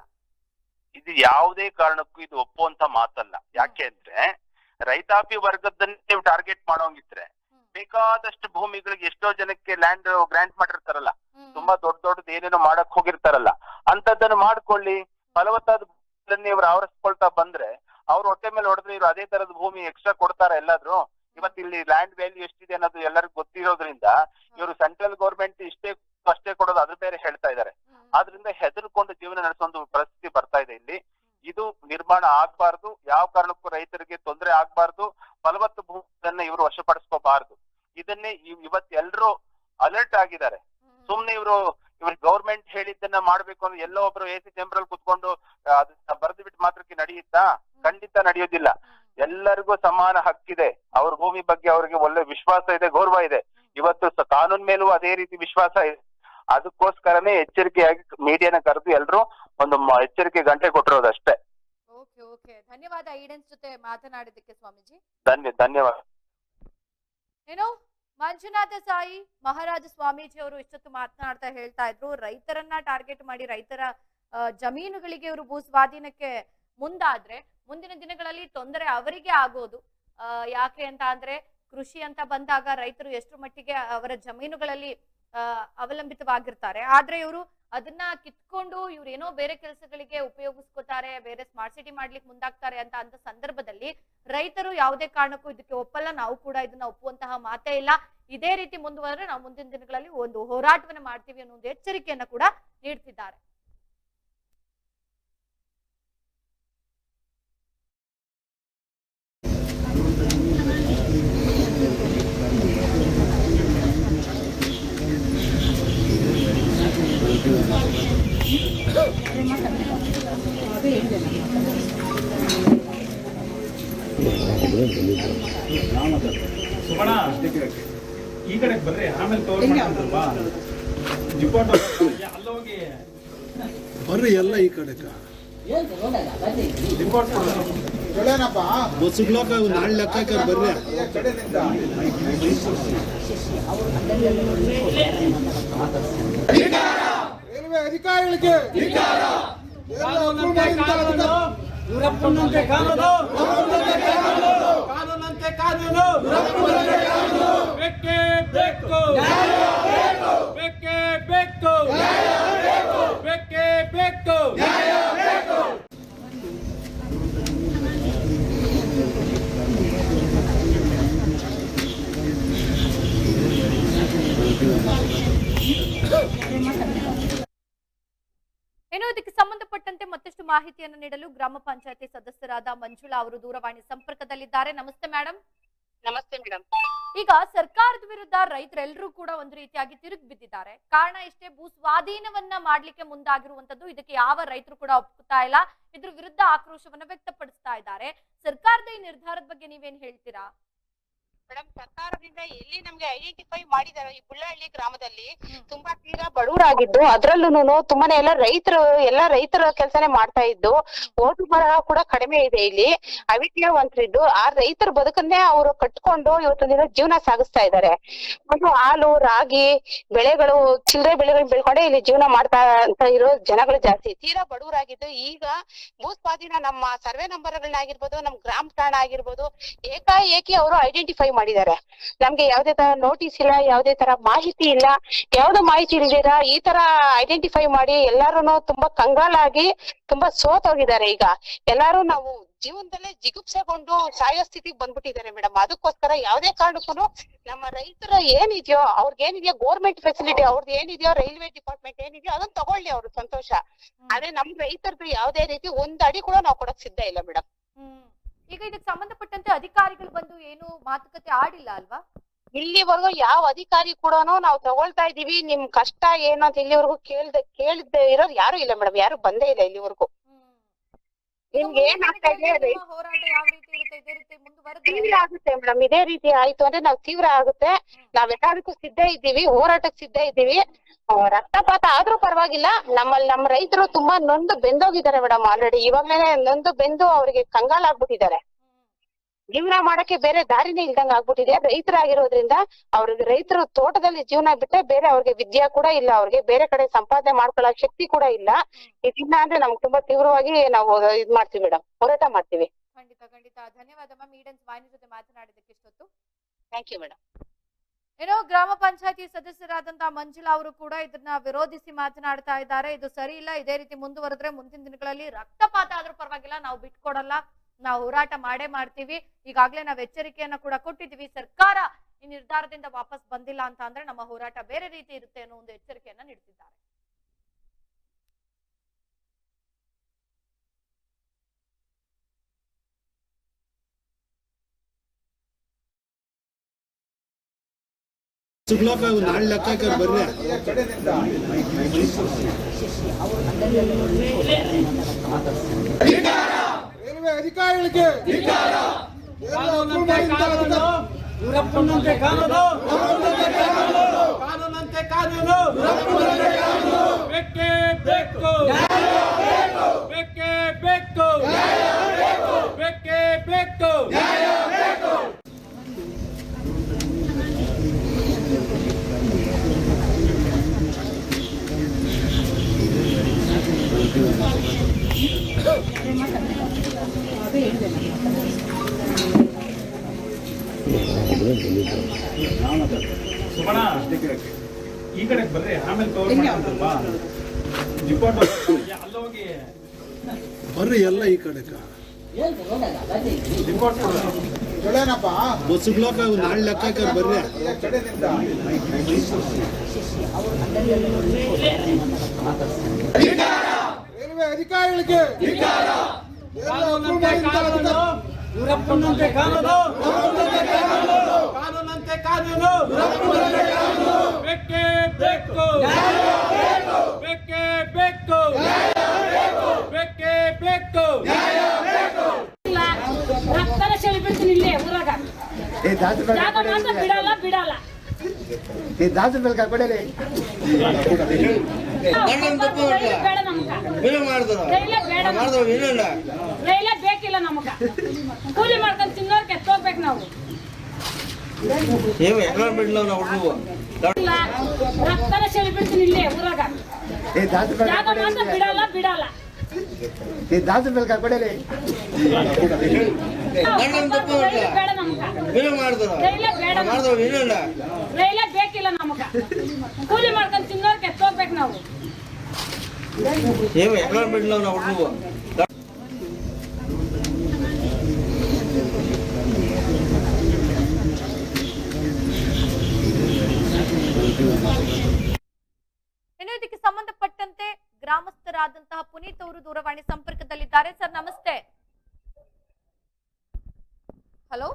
ಇದು ಯಾವುದೇ ಕಾರಣಕ್ಕೂ ಇದು ಒಪ್ಪುವಂತ ಮಾತಲ್ಲ. ಯಾಕೆ ಅಂದ್ರೆ ರೈತಾಪಿ ವರ್ಗದನ್ನೇ ನೀವು ಟಾರ್ಗೆಟ್ ಮಾಡೋಂಗಿದ್ರೆ ಬೇಕಾದಷ್ಟು ಭೂಮಿಗಳಿಗೆ ಎಷ್ಟೋ ಜನಕ್ಕೆ ಲ್ಯಾಂಡ್ ಗ್ರಾಂಟ್ ಮಾಡಿರ್ತಾರಲ್ಲ. ತುಂಬಾ ದೊಡ್ಡ ದೊಡ್ಡದು ಏನೇನೋ ಮಾಡಕ್ ಹೋಗಿರ್ತಾರಲ್ಲ. ಅಂತದನ್ನು ಮಾಡ್ಕೊಳ್ಳಿ. ಫಲವತ್ತಾದ ಇವ್ರು ಆವರಿಸ್ಕೊಳ್ತಾ ಬಂದ್ರೆ ಅವ್ರ ಹೊಟ್ಟೆ ಮೇಲೆ ಹೊಡೆದ್ರೆ ಇವ್ರು ಅದೇ ತರದ ಭೂಮಿ ಎಕ್ಸ್ಟ್ರಾ ಕೊಡ್ತಾರ ಎಲ್ಲಾದ್ರೂ. ಇವತ್ತು ಇಲ್ಲಿ ಲ್ಯಾಂಡ್ ವ್ಯಾಲ್ಯೂ ಎಷ್ಟಿದೆ ಅನ್ನೋದು ಎಲ್ಲರಿಗೂ ಗೊತ್ತಿರೋದ್ರಿಂದ ಇವರು ಸೆಂಟ್ರಲ್ ಗೌರ್ಮೆಂಟ್ ಇಷ್ಟೇ ಅಷ್ಟೇ ಕೊಡೋದು ಅದ್ರ ಬೇರೆ ಹೇಳ್ತಾ ಇದ್ದಾರೆ. ಆದ್ರಿಂದ ಹೆದರ್ಕೊಂಡು ಜೀವನ ನಡೆಸೋ ಪರಿಸ್ಥಿತಿ ಬರ್ತಾ ಇದೆ ಇಲ್ಲಿ. ಇದು ನಿರ್ಮಾಣ ಆಗ್ಬಾರ್ದು ಯಾವ ಕಾರಣಕ್ಕೂ ರೈತರಿಗೆ ತೊಂದರೆ ಆಗ್ಬಾರ್ದು ಫಲವತ್ತು ಭೂಮಿಯನ್ನ ಇವರು ವಶಪಡಿಸ್ಕೋಬಾರ್ದು. ಇದನ್ನೇ ಇವತ್ ಇವತ್ತು ಎಲ್ರು ಅಲರ್ಟ್ ಆಗಿದ್ದಾರೆ. ಸುಮ್ನೆ ಇವರು ಇವ್ರ ಗೌರ್ಮೆಂಟ್ ಹೇಳಿದ್ದನ್ನ ಮಾಡ್ಬೇಕು ಅಂದ್ರೆ ಎಲ್ಲೋ ಒಬ್ರು ಎ ಸಿ ಚೇಂಬರ್ ಅಲ್ಲಿ ಕುತ್ಕೊಂಡು ಬರೆದು ಬಿಟ್ಟು ಮಾತ್ರಕ್ಕೆ ನಡೆಯುತ್ತಾ? ಖಂಡಿತ ನಡೆಯೋದಿಲ್ಲ. ಎಲ್ಲರಿಗೂ ಸಮಾನ ಹಕ್ಕಿದೆ. ಅವ್ರ ಭೂಮಿ ಬಗ್ಗೆ ಅವ್ರಿಗೆ ಒಳ್ಳೆ ವಿಶ್ವಾಸ ಇದೆ ಗೌರವ ಇದೆ. ಇವತ್ತು ಕಾನೂನ್ ಮೇಲೂ ಅದೇ ರೀತಿ ವಿಶ್ವಾಸ ಇದೆ. ಅದಕ್ಕೋಸ್ಕರನೇ ಎಚ್ಚರಿಕೆಯಾಗಿ ಮೀಡಿಯಾನ ಕರೆದು ಎಲ್ರು ಒಂದು ಎಚ್ಚರಿಕೆ ಗಂಟೆ ಕೊಟ್ಟಿರೋದಷ್ಟೇ. Okay okay. ಧನ್ಯವಾದ ಈಡೆನ್ಸ್ ಜೊತೆ ಮಾತನಾಡಿದ್ದಕ್ಕೆ ಸ್ವಾಮೀಜಿ. ಧನ್ಯ ಧನ್ಯವಾದ. ಏನು? ಮಂಜುನಾಥ ಸಾಯಿ ಮಹಾರಾಜ ಸ್ವಾಮೀಜಿ ಅವರು ಇಷ್ಟೊತ್ತು ಮಾತನಾಡ್ತಾ ಹೇಳ್ತಾ ಇದ್ರು. ರೈತರನ್ನ ಟಾರ್ಗೆಟ್ ಮಾಡಿ ರೈತರ ಜಮೀನುಗಳಿಗೆ ಇವರು ಭೂ ಸ್ವಾಧೀನಕ್ಕೆ ಮುಂದಾದ್ರೆ ಮುಂದಿನ ದಿನಗಳಲ್ಲಿ ತೊಂದರೆ ಅವರಿಗೆ ಆಗೋದು. ಯಾಕೆ ಅಂತ ಅಂದ್ರೆ ಕೃಷಿ ಅಂತ ಬಂದಾಗ ರೈತರು ಎಷ್ಟು ಮಟ್ಟಿಗೆ ಅವರ ಜಮೀನುಗಳಲ್ಲಿ ಅವಲಂಬಿತವಾಗಿರ್ತಾರೆ. ಆದ್ರೆ ಇವರು ಅದನ್ನ ಕಿತ್ಕೊಂಡು ಇವ್ರು ಏನೋ ಬೇರೆ ಕೆಲಸಗಳಿಗೆ ಉಪಯೋಗಿಸ್ಕೋತಾರೆ, ಬೇರೆ ಸ್ಮಾರ್ಟ್ ಸಿಟಿ ಮಾಡ್ಲಿಕ್ಕೆ ಮುಂದಾಗ್ತಾರೆ ಅಂತ ಅಂತ ಸಂದರ್ಭದಲ್ಲಿ ರೈತರು ಯಾವುದೇ ಕಾರಣಕ್ಕೂ ಇದಕ್ಕೆ ಒಪ್ಪಲ್ಲ. ನಾವು ಕೂಡ ಇದನ್ನ ಒಪ್ಪುವಂತಹ ಮಾತೇ ಇಲ್ಲ. ಇದೇ ರೀತಿ ಮುಂದುವರೆದ್ರೆ ನಾವು ಮುಂದಿನ ದಿನಗಳಲ್ಲಿ ಒಂದು ಹೋರಾಟವನ್ನ ಮಾಡ್ತೀವಿ ಅನ್ನೋ ಒಂದು ಎಚ್ಚರಿಕೆಯನ್ನ ಕೂಡ ನೀಡ್ತಿದ್ದಾರೆ. ಸುಮಣ ಈ ಕಡೆ ಬರ್ರಿ ಆಮೇಲೆ ಕವರ್ ಮಾಡ್ಕೊಂಡ್ರಲ್ವಾ ಅಲ್ಲ ಹೋಗಿ ಬರ್ರಿ ಎಲ್ಲ ಈ ಕಡೆಕ ಬಸ್ಸುಗ್ಲೋಕ ನಾಳೆ ಲೆಕ್ಕ ಬರ್ರಿ. ರೈಲ್ವೆ ಅಧಿಕಾರಿಗಳಿಗೆ ಕಾನೂನಂತೆ ಕಾನೂನು. ಕಾನೂನಂತೆ ಕಾನೂನು. ಬೇಕೇ ಬೇಕು. ಬೇಕೇ. ಬೇಕು ಬೇಕೇ. ಬೇಕು ಇನ್ನು ಇದಕ್ಕೆ ಸಂಬಂಧಪಟ್ಟಂತೆ ಮತ್ತಷ್ಟು ಮಾಹಿತಿಯನ್ನು ನೀಡಲು ಗ್ರಾಮ ಪಂಚಾಯತಿ ಸದಸ್ಯರಾದ ಮಂಜುಳಾ ಅವರು ದೂರವಾಣಿ ಸಂಪರ್ಕದಲ್ಲಿದ್ದಾರೆ. ನಮಸ್ತೆ ಮೇಡಮ್ ನಮಸ್ತೆ ಮೇಡಮ್ ಈಗ ಸರ್ಕಾರದ ವಿರುದ್ಧ ರೈತರೆಲ್ಲರೂ ಕೂಡ ಒಂದು ರೀತಿಯಾಗಿ ತಿರುಗಿ ಬಿದ್ದಿದ್ದಾರೆ. ಕಾರಣ ಇಷ್ಟೇ ಭೂ ಸ್ವಾಧೀನವನ್ನ ಮಾಡ್ಲಿಕ್ಕೆ ಮುಂದಾಗಿರುವಂತದ್ದು ಇದಕ್ಕೆ ಯಾವ ರೈತರು ಕೂಡ ಒಪ್ಪುತ್ತಾ ಇಲ್ಲ. ಇದ್ರ ವಿರುದ್ಧ ಆಕ್ರೋಶವನ್ನ ವ್ಯಕ್ತಪಡಿಸ್ತಾ ಇದ್ದಾರೆ. ಸರ್ಕಾರದ ಈ ನಿರ್ಧಾರದ ಬಗ್ಗೆ ನೀವೇನ್ ಹೇಳ್ತೀರಾ? ಮೇಡಮ್ ಸರ್ಕಾರದಿಂದ ಎಲ್ಲಿ ನಮ್ಗೆ ಐಡೆಂಟಿಫೈ ಮಾಡಿದಾರೆ ಈ ಬುಳ್ಳಹಳ್ಳಿ ಗ್ರಾಮದಲ್ಲಿ ತುಂಬಾ ತೀರಾ ಬಡವರಾಗಿದ್ದು ಅದ್ರಲ್ಲೂ ತುಂಬಾನೇ ಎಲ್ಲ ರೈತರು ಎಲ್ಲ ರೈತರ ಕೆಲಸನೇ ಮಾಡ್ತಾ ಇದ್ದು ಓಟು ಬರಹ ಕೂಡ ಕಡಿಮೆ ಇದೆ ಇಲ್ಲಿ. ಅವಿದ್ಯಾವಂತರಿದ್ದು ಆ ರೈತರ ಬದುಕನ್ನೇ ಅವರು ಕಟ್ಕೊಂಡು ಇವತ್ತು ದಿನ ಜೀವನ ಸಾಗಿಸ್ತಾ ಇದ್ದಾರೆ. ಒಂದು ಹಾಲು ರಾಗಿ ಬೆಳೆಗಳು ಚಿಲ್ಲರೆ ಬೆಳೆಗಳು ಬೆಳ್ಕೊಂಡೆ ಇಲ್ಲಿ ಜೀವನ ಮಾಡ್ತಾ ಅಂತ ಇರೋ ಜನಗಳು ಜಾಸ್ತಿ. ತೀರಾ ಬಡವರಾಗಿದ್ದು ಈಗ ಭೂ ಸ್ವಾಧೀನ ನಮ್ಮ ಸರ್ವೆ ನಂಬರ್ಗಳನ್ನಾಗಿರ್ಬೋದು ನಮ್ ಗ್ರಾಮ ಪ್ರಾಣ ಆಗಿರ್ಬೋದು ಏಕಾಏಕಿ ಅವರು ಐಡೆಂಟಿಫೈ ಮಾಡಿದ್ದಾರೆ. ನಮ್ಗೆ ಯಾವ್ದೇ ತರ ನೋಟಿಸ್ ಇಲ್ಲ ಯಾವ್ದೇ ತರ ಮಾಹಿತಿ ಇಲ್ಲ. ಯಾವ್ದು ಮಾಹಿತಿ ಇಲ್ದಿರ ಈ ತರ ಐಡೆಂಟಿಫೈ ಮಾಡಿ ಎಲ್ಲಾರು ತುಂಬಾ ಕಂಗಾಲಾಗಿ ತುಂಬಾ ಸೋತೋಗಿದ್ದಾರೆ ಈಗ. ಎಲ್ಲಾರು ನಾವು ಜೀವನದಲ್ಲೇ ಜಿಗುಪ್ಸೆಗೊಂಡು ಸಾಯೋ ಸ್ಥಿತಿಗೆ ಬಂದ್ಬಿಟ್ಟಿದ್ದಾರೆ ಮೇಡಮ್ ಅದಕ್ಕೋಸ್ಕರ ಯಾವ್ದೇ ಕಾರಣಕ್ಕೂ ನಮ್ಮ ರೈತರ ಏನಿದೆಯೋ ಅವ್ರಿಗೆ ಏನಿದೆಯೋ ಗೋರ್ಮೆಂಟ್ ಫೆಸಿಲಿಟಿ ಅವ್ರದ್ದು ಏನಿದೆಯೋ ರೈಲ್ವೆ ಡಿಪಾರ್ಟ್ಮೆಂಟ್ ಏನಿದೆಯೋ ಅದನ್ನ ತಗೊಳ್ಳಿ ಅವ್ರು ಸಂತೋಷ. ಆದ್ರೆ ನಮ್ ರೈತರದ್ದು ಯಾವ್ದೇ ರೀತಿ ಒಂದ್ ಅಡಿ ಕೂಡ ನಾವು ಕೊಡಕ್ ಸಿದ್ಧ ಇಲ್ಲ ಮೇಡಮ್ ಈಗ ಇದಕ್ಕೆ ಸಂಬಂಧಪಟ್ಟಂತೆ ಅಧಿಕಾರಿಗಳು ಬಂದು ಏನು ಮಾತುಕತೆ ಆಡಿಲ್ಲ ಅಲ್ವಾ? ಇಲ್ಲಿವರೆಗೂ ಯಾವ ಅಧಿಕಾರಿ ಕೂಡ ನಾವು ತಗೊಳ್ತಾ ಇದೀವಿ ನಿಮ್ ಕಷ್ಟ ಏನು ಅಂತ ಇಲ್ಲಿವರೆಗೂ ಕೇಳ್ದೆ ಕೇಳ್ದೆ ಇರೋರು ಯಾರು ಇಲ್ಲ ಮೇಡಮ್. ಯಾರು ಬಂದೇ ಇಲ್ಲ ಇಲ್ಲಿವರೆಗೂ. ನಿಮ್ಗೆ ಏನ್ ಆಗ್ತಾ ಇದೆ ಹೋರಾಟ ಯಾವ ರೀತಿ ಇರುತ್ತೆ? ಇದೇ ರೀತಿ ತೀವ್ರ ಆಗುತ್ತೆ ಮೇಡಮ್ ಇದೇ ರೀತಿ ಆಯ್ತು ಅಂದ್ರೆ ನಾವ್ ತೀವ್ರ ಆಗುತ್ತೆ. ನಾವೆಲ್ಲದಕ್ಕೂ ಸಿದ್ಧ ಇದ್ದೀವಿ ಹೋರಾಟಕ್ಕೆ ಸಿದ್ಧ ಇದ್ದೀವಿ. ರಕ್ತಪಾತ ಆದ್ರೂ ಪರವಾಗಿಲ್ಲ. ನಮ್ಮಲ್ಲಿ ನಮ್ಮ ರೈತರು ತುಂಬಾ ನೊಂದು ಬೆಂದೋಗಿದ್ದಾರೆ ಮೇಡಮ್ ಆಲ್ರೆಡಿ ಇವಾಗ್ಲೇನೆ ನೊಂದು ಬೆಂದು ಅವ್ರಿಗೆ ಕಂಗಾಲಾಗ್ಬಿಟ್ಟಿದ್ದಾರೆ ಜೀವನ ಮಾಡಕ್ಕೆ ಬೇರೆ ದಾರಿನೇ ಇಲ್ದಂಗ ಆಗ್ಬಿಟ್ಟಿದೆ. ರೈತರಾಗಿರೋದ್ರಿಂದ ಅವ್ರಿಗೆ ರೈತರು ತೋಟದಲ್ಲಿ ಜೀವನ ಬಿಟ್ಟೆ ಬೇರೆ ಅವ್ರಿಗೆ ವಿದ್ಯಾ ಕೂಡ ಇಲ್ಲ. ಅವ್ರಿಗೆ ಬೇರೆ ಕಡೆ ಸಂಪಾದನೆ ಮಾಡ್ಕೊಳ್ಳೋ ಶಕ್ತಿ ಕೂಡ ಇಲ್ಲ. ಇದನ್ನ ಅಂದ್ರೆ ನಮ್ಗೆ ತುಂಬಾ ತೀವ್ರವಾಗಿ ನಾವು ಇದ್ ಮಾಡ್ತೀವಿ ಮೇಡಮ್ ಹೋರಾಟ ಮಾಡ್ತೀವಿ. ಖಂಡಿತ ಖಂಡಿತ. ಧನ್ಯವಾದ ಮ್ಯಾಮ್ ಈಡನ್ಸ್ ವಾಹಿನಿ ಜೊತೆ ಮಾತನಾಡಿದಕ್ಕೆ ಇಷ್ಟೊತ್ತು. ಥ್ಯಾಂಕ್ ಯು ಮೇಡಮ್ ಏನೋ ಗ್ರಾಮ ಪಂಚಾಯತಿ ಸದಸ್ಯರಾದಂತಹ ಮಂಜುಳಾ ಅವರು ಕೂಡ ಇದನ್ನ ವಿರೋಧಿಸಿ ಮಾತನಾಡ್ತಾ ಇದ್ದಾರೆ. ಇದು ಸರಿ ಇಲ್ಲ. ಇದೇ ರೀತಿ ಮುಂದುವರೆದ್ರೆ ಮುಂದಿನ ದಿನಗಳಲ್ಲಿ ರಕ್ತಪಾತ ಆದ್ರೂ ಪರವಾಗಿಲ್ಲ. ನಾವು ಬಿಟ್ಕೊಡಲ್ಲ. ನಾವು ಹೋರಾಟ ಮಾಡೇ ಮಾಡ್ತೀವಿ. ಈಗಾಗಲೇ ನಾವು ಎಚ್ಚರಿಕೆಯನ್ನ ಕೂಡ ಕೊಟ್ಟಿದ್ದೀವಿ. ಸರ್ಕಾರ ಈ ನಿರ್ಧಾರದಿಂದ ವಾಪಸ್ ಬಂದಿಲ್ಲ ಅಂತ ಅಂದ್ರೆ ನಮ್ಮ ಹೋರಾಟ ಬೇರೆ ರೀತಿ ಇರುತ್ತೆ ಅನ್ನೋ ಒಂದು ಎಚ್ಚರಿಕೆಯನ್ನ ನೀಡುತ್ತಿದ್ದಾರೆ ಸುಗ್ಲೋಕ ನಾಳೆ ಲೆಕ್ಕ ಬರ್ರಿ ರೈಲ್ವೆ ಅಧಿಕಾರಿಗಳಿಗೆ ಕಾನೂನಂತೆ ಕಾನೂನು ಬೇಕೇ ಬೇಕು ಬೇಕೇ ಬೇಕು ಬೇಕೇ ಬೇಕು. ಸುಮಣ ಈ ಕಡೆ ಬರ್ರಿ ಆಮೇಲೆ ಕವರ್ ರಿಪೋರ್ಟ್ ಅಲ್ಲೋಗಿ ಬರ್ರಿ ಎಲ್ಲ ಈ ಕಡೆಕ. ರಿಪೋರ್ಟ್ ಹೇಳೇನಪ್ಪ ಬಸ್ಸುಗ್ಲೋಕ ನಾಳೆ ಲೆಕ್ಕ ಬರ್ರಿ. ರೈಲ್ವೆ ಅಧಿಕಾರಿಗಳಿಗೆ ಕಾನೂನಂತೆ ಕಾನೂನು ಕಾನೂನಂತೆ ಕಾನೂನು ಬೇಕೇ ಬೇಕು. ಬೇಕೇ ಬೇಕು. ಬೇಕೇ ಬೇಕು. ಇಲ್ಲ. ರಕ್ತನ ಚೆಳಿ ಬಿಡ್ತೀನಿ ಇಲ್ಲೇ ಊರಾಗ. ಜಾಗ ಮಾತ್ರ ಬಿಡಲ್ಲ ಬಿಡಲ್ಲ. ಈ ಬೇಡ ನಮ್ಗ. ರೈಲೇ ಬೇಡ ನಮ್ಗೆ. ರೈಲೇ ಬೇಕಿಲ್ಲ ನಮಗ. ಕೂಲಿ ಮಾಡ್ಕೊಂಡು ತಿನ್ನೋರ್ಗೆ ಎತ್ತೋಗ್ಬೇಕು ನಾವು. ಇಲ್ಲ ರಕ್ತನ ಚೆಳಿ ಬಿಡ್ತೀನಿ ಇಲ್ಲೇ ಊರಾಗ. ಜಾಗ ಮಾತ್ರ ಬಿಡಲ್ಲ ಬಿಡಲ್ಲ. ರೈಲೇ ಬೇಡ ನಮ್ಗ. ರೈಲೇ ಬೇಡ ನಮ್ಗೆ. ರೈಲೇ ಬೇಕಿಲ್ಲ ನಮಗ. ಕೂಲಿ ಮಾಡ್ಕೊಂಡ್ ತಿನ್ನೋರ್ಗೆ ಎತ್ತೋಗ್ಬೇಕು ನಾವು. ಇನ್ನು ಸಂಬಂಧಪಟ್ಟಂತೆ ಗ್ರಾಮಸ್ಥರಾದಂತಹ ಪುನೀತ್ ಅವರು ದೂರವಾಣಿ ಸಂಪರ್ಕದಲ್ಲಿದ್ದಾರೆ. ಸರ್ ನಮಸ್ತೆ. ಹಲೋ?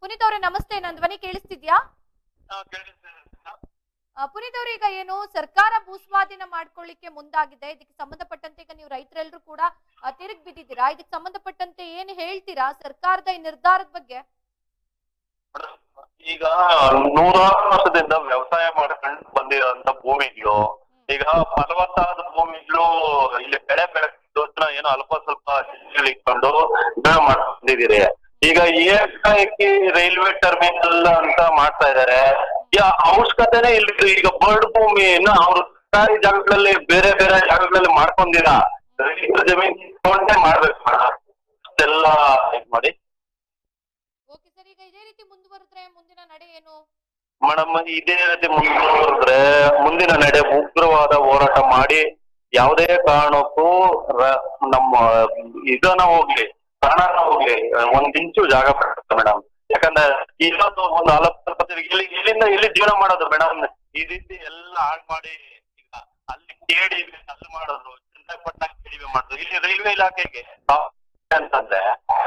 ಪುನೀತ್ ಅವರೇ ನಮಸ್ತೆ. ನನ್ನ ಧ್ವನಿ ಕೇಳಿಸ್ತಿದ್ಯಾ? ಪುನೀತ್ ಅವರು ಈಗ ಏನು ಸರ್ಕಾರ ಭೂಸ್ವಾಧೀನ ಮಾಡ್ಕೊಳ್ಳಿಕ್ಕೆ ಮುಂದಾಗಿದೆ. ಇದಕ್ಕೆ ಸಂಬಂಧಪಟ್ಟಂತೆ ಈಗ ನೀವು ರೈತರೆಲ್ಲರೂ ಕೂಡ ತಿರುಗಿ ಬಿದ್ದಿದ್ದೀರಾ? ಇದಕ್ಕೆ ಸಂಬಂಧಪಟ್ಟಂತೆ ಏನ್ ಹೇಳ್ತೀರಾ ಸರ್ಕಾರದ ಈ ನಿರ್ಧಾರದ ಬಗ್ಗೆ? ಈಗ ನೂರಾರು ವರ್ಷದಿಂದ ವ್ಯವಸಾಯ ಮಾಡ್ಕೊಂಡು ಬಂದಿರೋಂತ ಭೂಮಿಗಳು, ಈಗ ಫಲವತ್ತಾದ ಭೂಮಿಗಳು ಇಲ್ಲಿ ಬೆಳೆ ಬೆಳೆದೋಸ್ಕರ ಏನೋ ಅಲ್ಪ ಸ್ವಲ್ಪ ಇಟ್ಕೊಂಡು ಬೆಳೆ ಮಾಡ್ಕೊಂಡಿದ್ದೀರಿ. ಈಗ ಏಕಾಏಕಿ ರೈಲ್ವೆ ಟರ್ಮಿನಲ್ ಅಂತ ಮಾಡ್ತಾ ಇದಾರೆ. ಅವಶ್ಯಕತೆನೇ ಇಲ್ಲ ಈಗ ಬರ್ಡ್ ಭೂಮಿಯನ್ನ ಅವರು ಸರ್ಕಾರಿ ಜಾಗಗಳಲ್ಲಿ ಬೇರೆ ಬೇರೆ ಜಾಗಗಳಲ್ಲಿ ಮಾಡ್ಕೊಂಡಿರ ರೈತರ ಜಮೀನ್ ಮಾಡ್ಬೇಕು. ಅಷ್ಟೆಲ್ಲ ಇದ್ ಮಾಡಿ ಓಕೆ ಸರ್ ಈಗ ಇದೇ ರೀತಿ ಮುಂದುವರೆದ್ರೆ ಮುಂದಿನ ನಡೆ ಏನು? ಮೇಡಮ್ ಇದೇ ರೀತಿ ಮುಂದುವರೆದ್ರೆ ಮುಂದಿನ ನಡೆ ಉಗ್ರವಾದ ಹೋರಾಟ ಮಾಡಿ ಯಾವುದೇ ಕಾರಣಕ್ಕೂ ನಮ್ಮ ಇದನ್ನ ಹೋಗ್ಲಿ, ಪ್ರಾಣನ ಹೋಗ್ಲಿ, ಒಂದ್ ಇಂಚು ಜಾಗ ಮೇಡಮ್. ಯಾಕಂದ್ರೆ ಇನ್ನೊಂದು ಒಂದು ನಲವತ್ತು ಇಲ್ಲಿ, ಇಲ್ಲಿಂದ ಇಲ್ಲಿ ಜೀವನ ಮಾಡೋದು ಮೇಡಮ್. ಈ ರೀತಿ ಎಲ್ಲ ಹಾಳು ಮಾಡಿ ಅಲ್ಲಿ ಕೇಡಿ ಅಲ್ಲಿ ಮಾಡೋದು ಚಂದ್ರಪಟ್ಟಣ ಕೇಡಿವೆ ಮಾಡೋದು. ಇಲ್ಲಿ ರೈಲ್ವೆ ಇಲಾಖೆಗೆ ಅಂತಂದ್ರೆ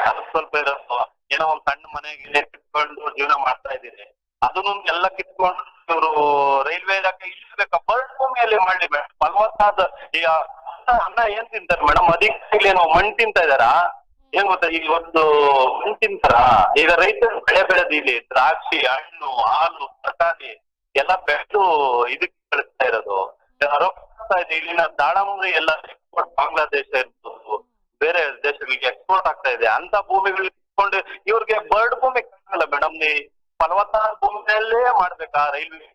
ಅದು ಸ್ವಲ್ಪ ಇರೋದು. ಏನೋ ಒಂದ್ ಸಣ್ಣ ಮನೆಗೆ ಕಿತ್ಕೊಂಡು ಜೀವನ ಮಾಡ್ತಾ ಇದ್ದೀರಿ. ಅದನ್ನು ಎಲ್ಲ ಕಿತ್ಕೊಂಡು ಇವರು ರೈಲ್ವೆ ಇಲಾಖೆ ಇಳಿಸ್ಬೇಕ ಭೂಮಿಯಲ್ಲಿ ಮಾಡ್ಲಿ ಮೇಡಮ್ ಫಲವತ್ತಾದ ಈಗ ಅನ್ನ ಏನ್ ತಿಂತಾರೆ ಮೇಡಮ್ ಏನೋ ಮಣ್ಣು ತಿಂತಾ ಇದಾರಾ ಏನ್ ಗೊತ್ತಾ, ಈ ಒಂದು ಮಣ್ಣು ತಿಂತಾರ? ಈಗ ರೈತರು ಬೆಳೆ ಬೆಳೆದು ಇಲ್ಲಿ ದ್ರಾಕ್ಷಿ, ಹಣ್ಣು, ಹಾಲು, ತರಕಾರಿ ಎಲ್ಲ ಬೆಳೆದು ಇದಕ್ಕೆ ಬೆಳೆಸ್ತಾ ಇರೋದು. ಇಲ್ಲಿನ ದಾಳಮುರಿ ಎಲ್ಲ ಎಕ್ಸ್ಪೋರ್ಟ್ ಬಾಂಗ್ಲಾದೇಶ ಇರ್ಬೋದು, ಬೇರೆ ದೇಶಗಳಿಗೆ ಎಕ್ಸ್ಪೋರ್ಟ್ ಆಗ್ತಾ ಇದೆ. ಅಂತ ಭೂಮಿಗಳು ಇಟ್ಕೊಂಡು ಇವ್ರಿಗೆ ಬರ್ಡ್ ಭೂಮಿ ಕಾಣಲ್ಲ ಮೇಡಮ್ ನೀ ಫಲವತ್ತಾದ ಭೂಮಿಯಲ್ಲೇ ಮಾಡ್ಬೇಕಾ ರೈಲ್ವೆ.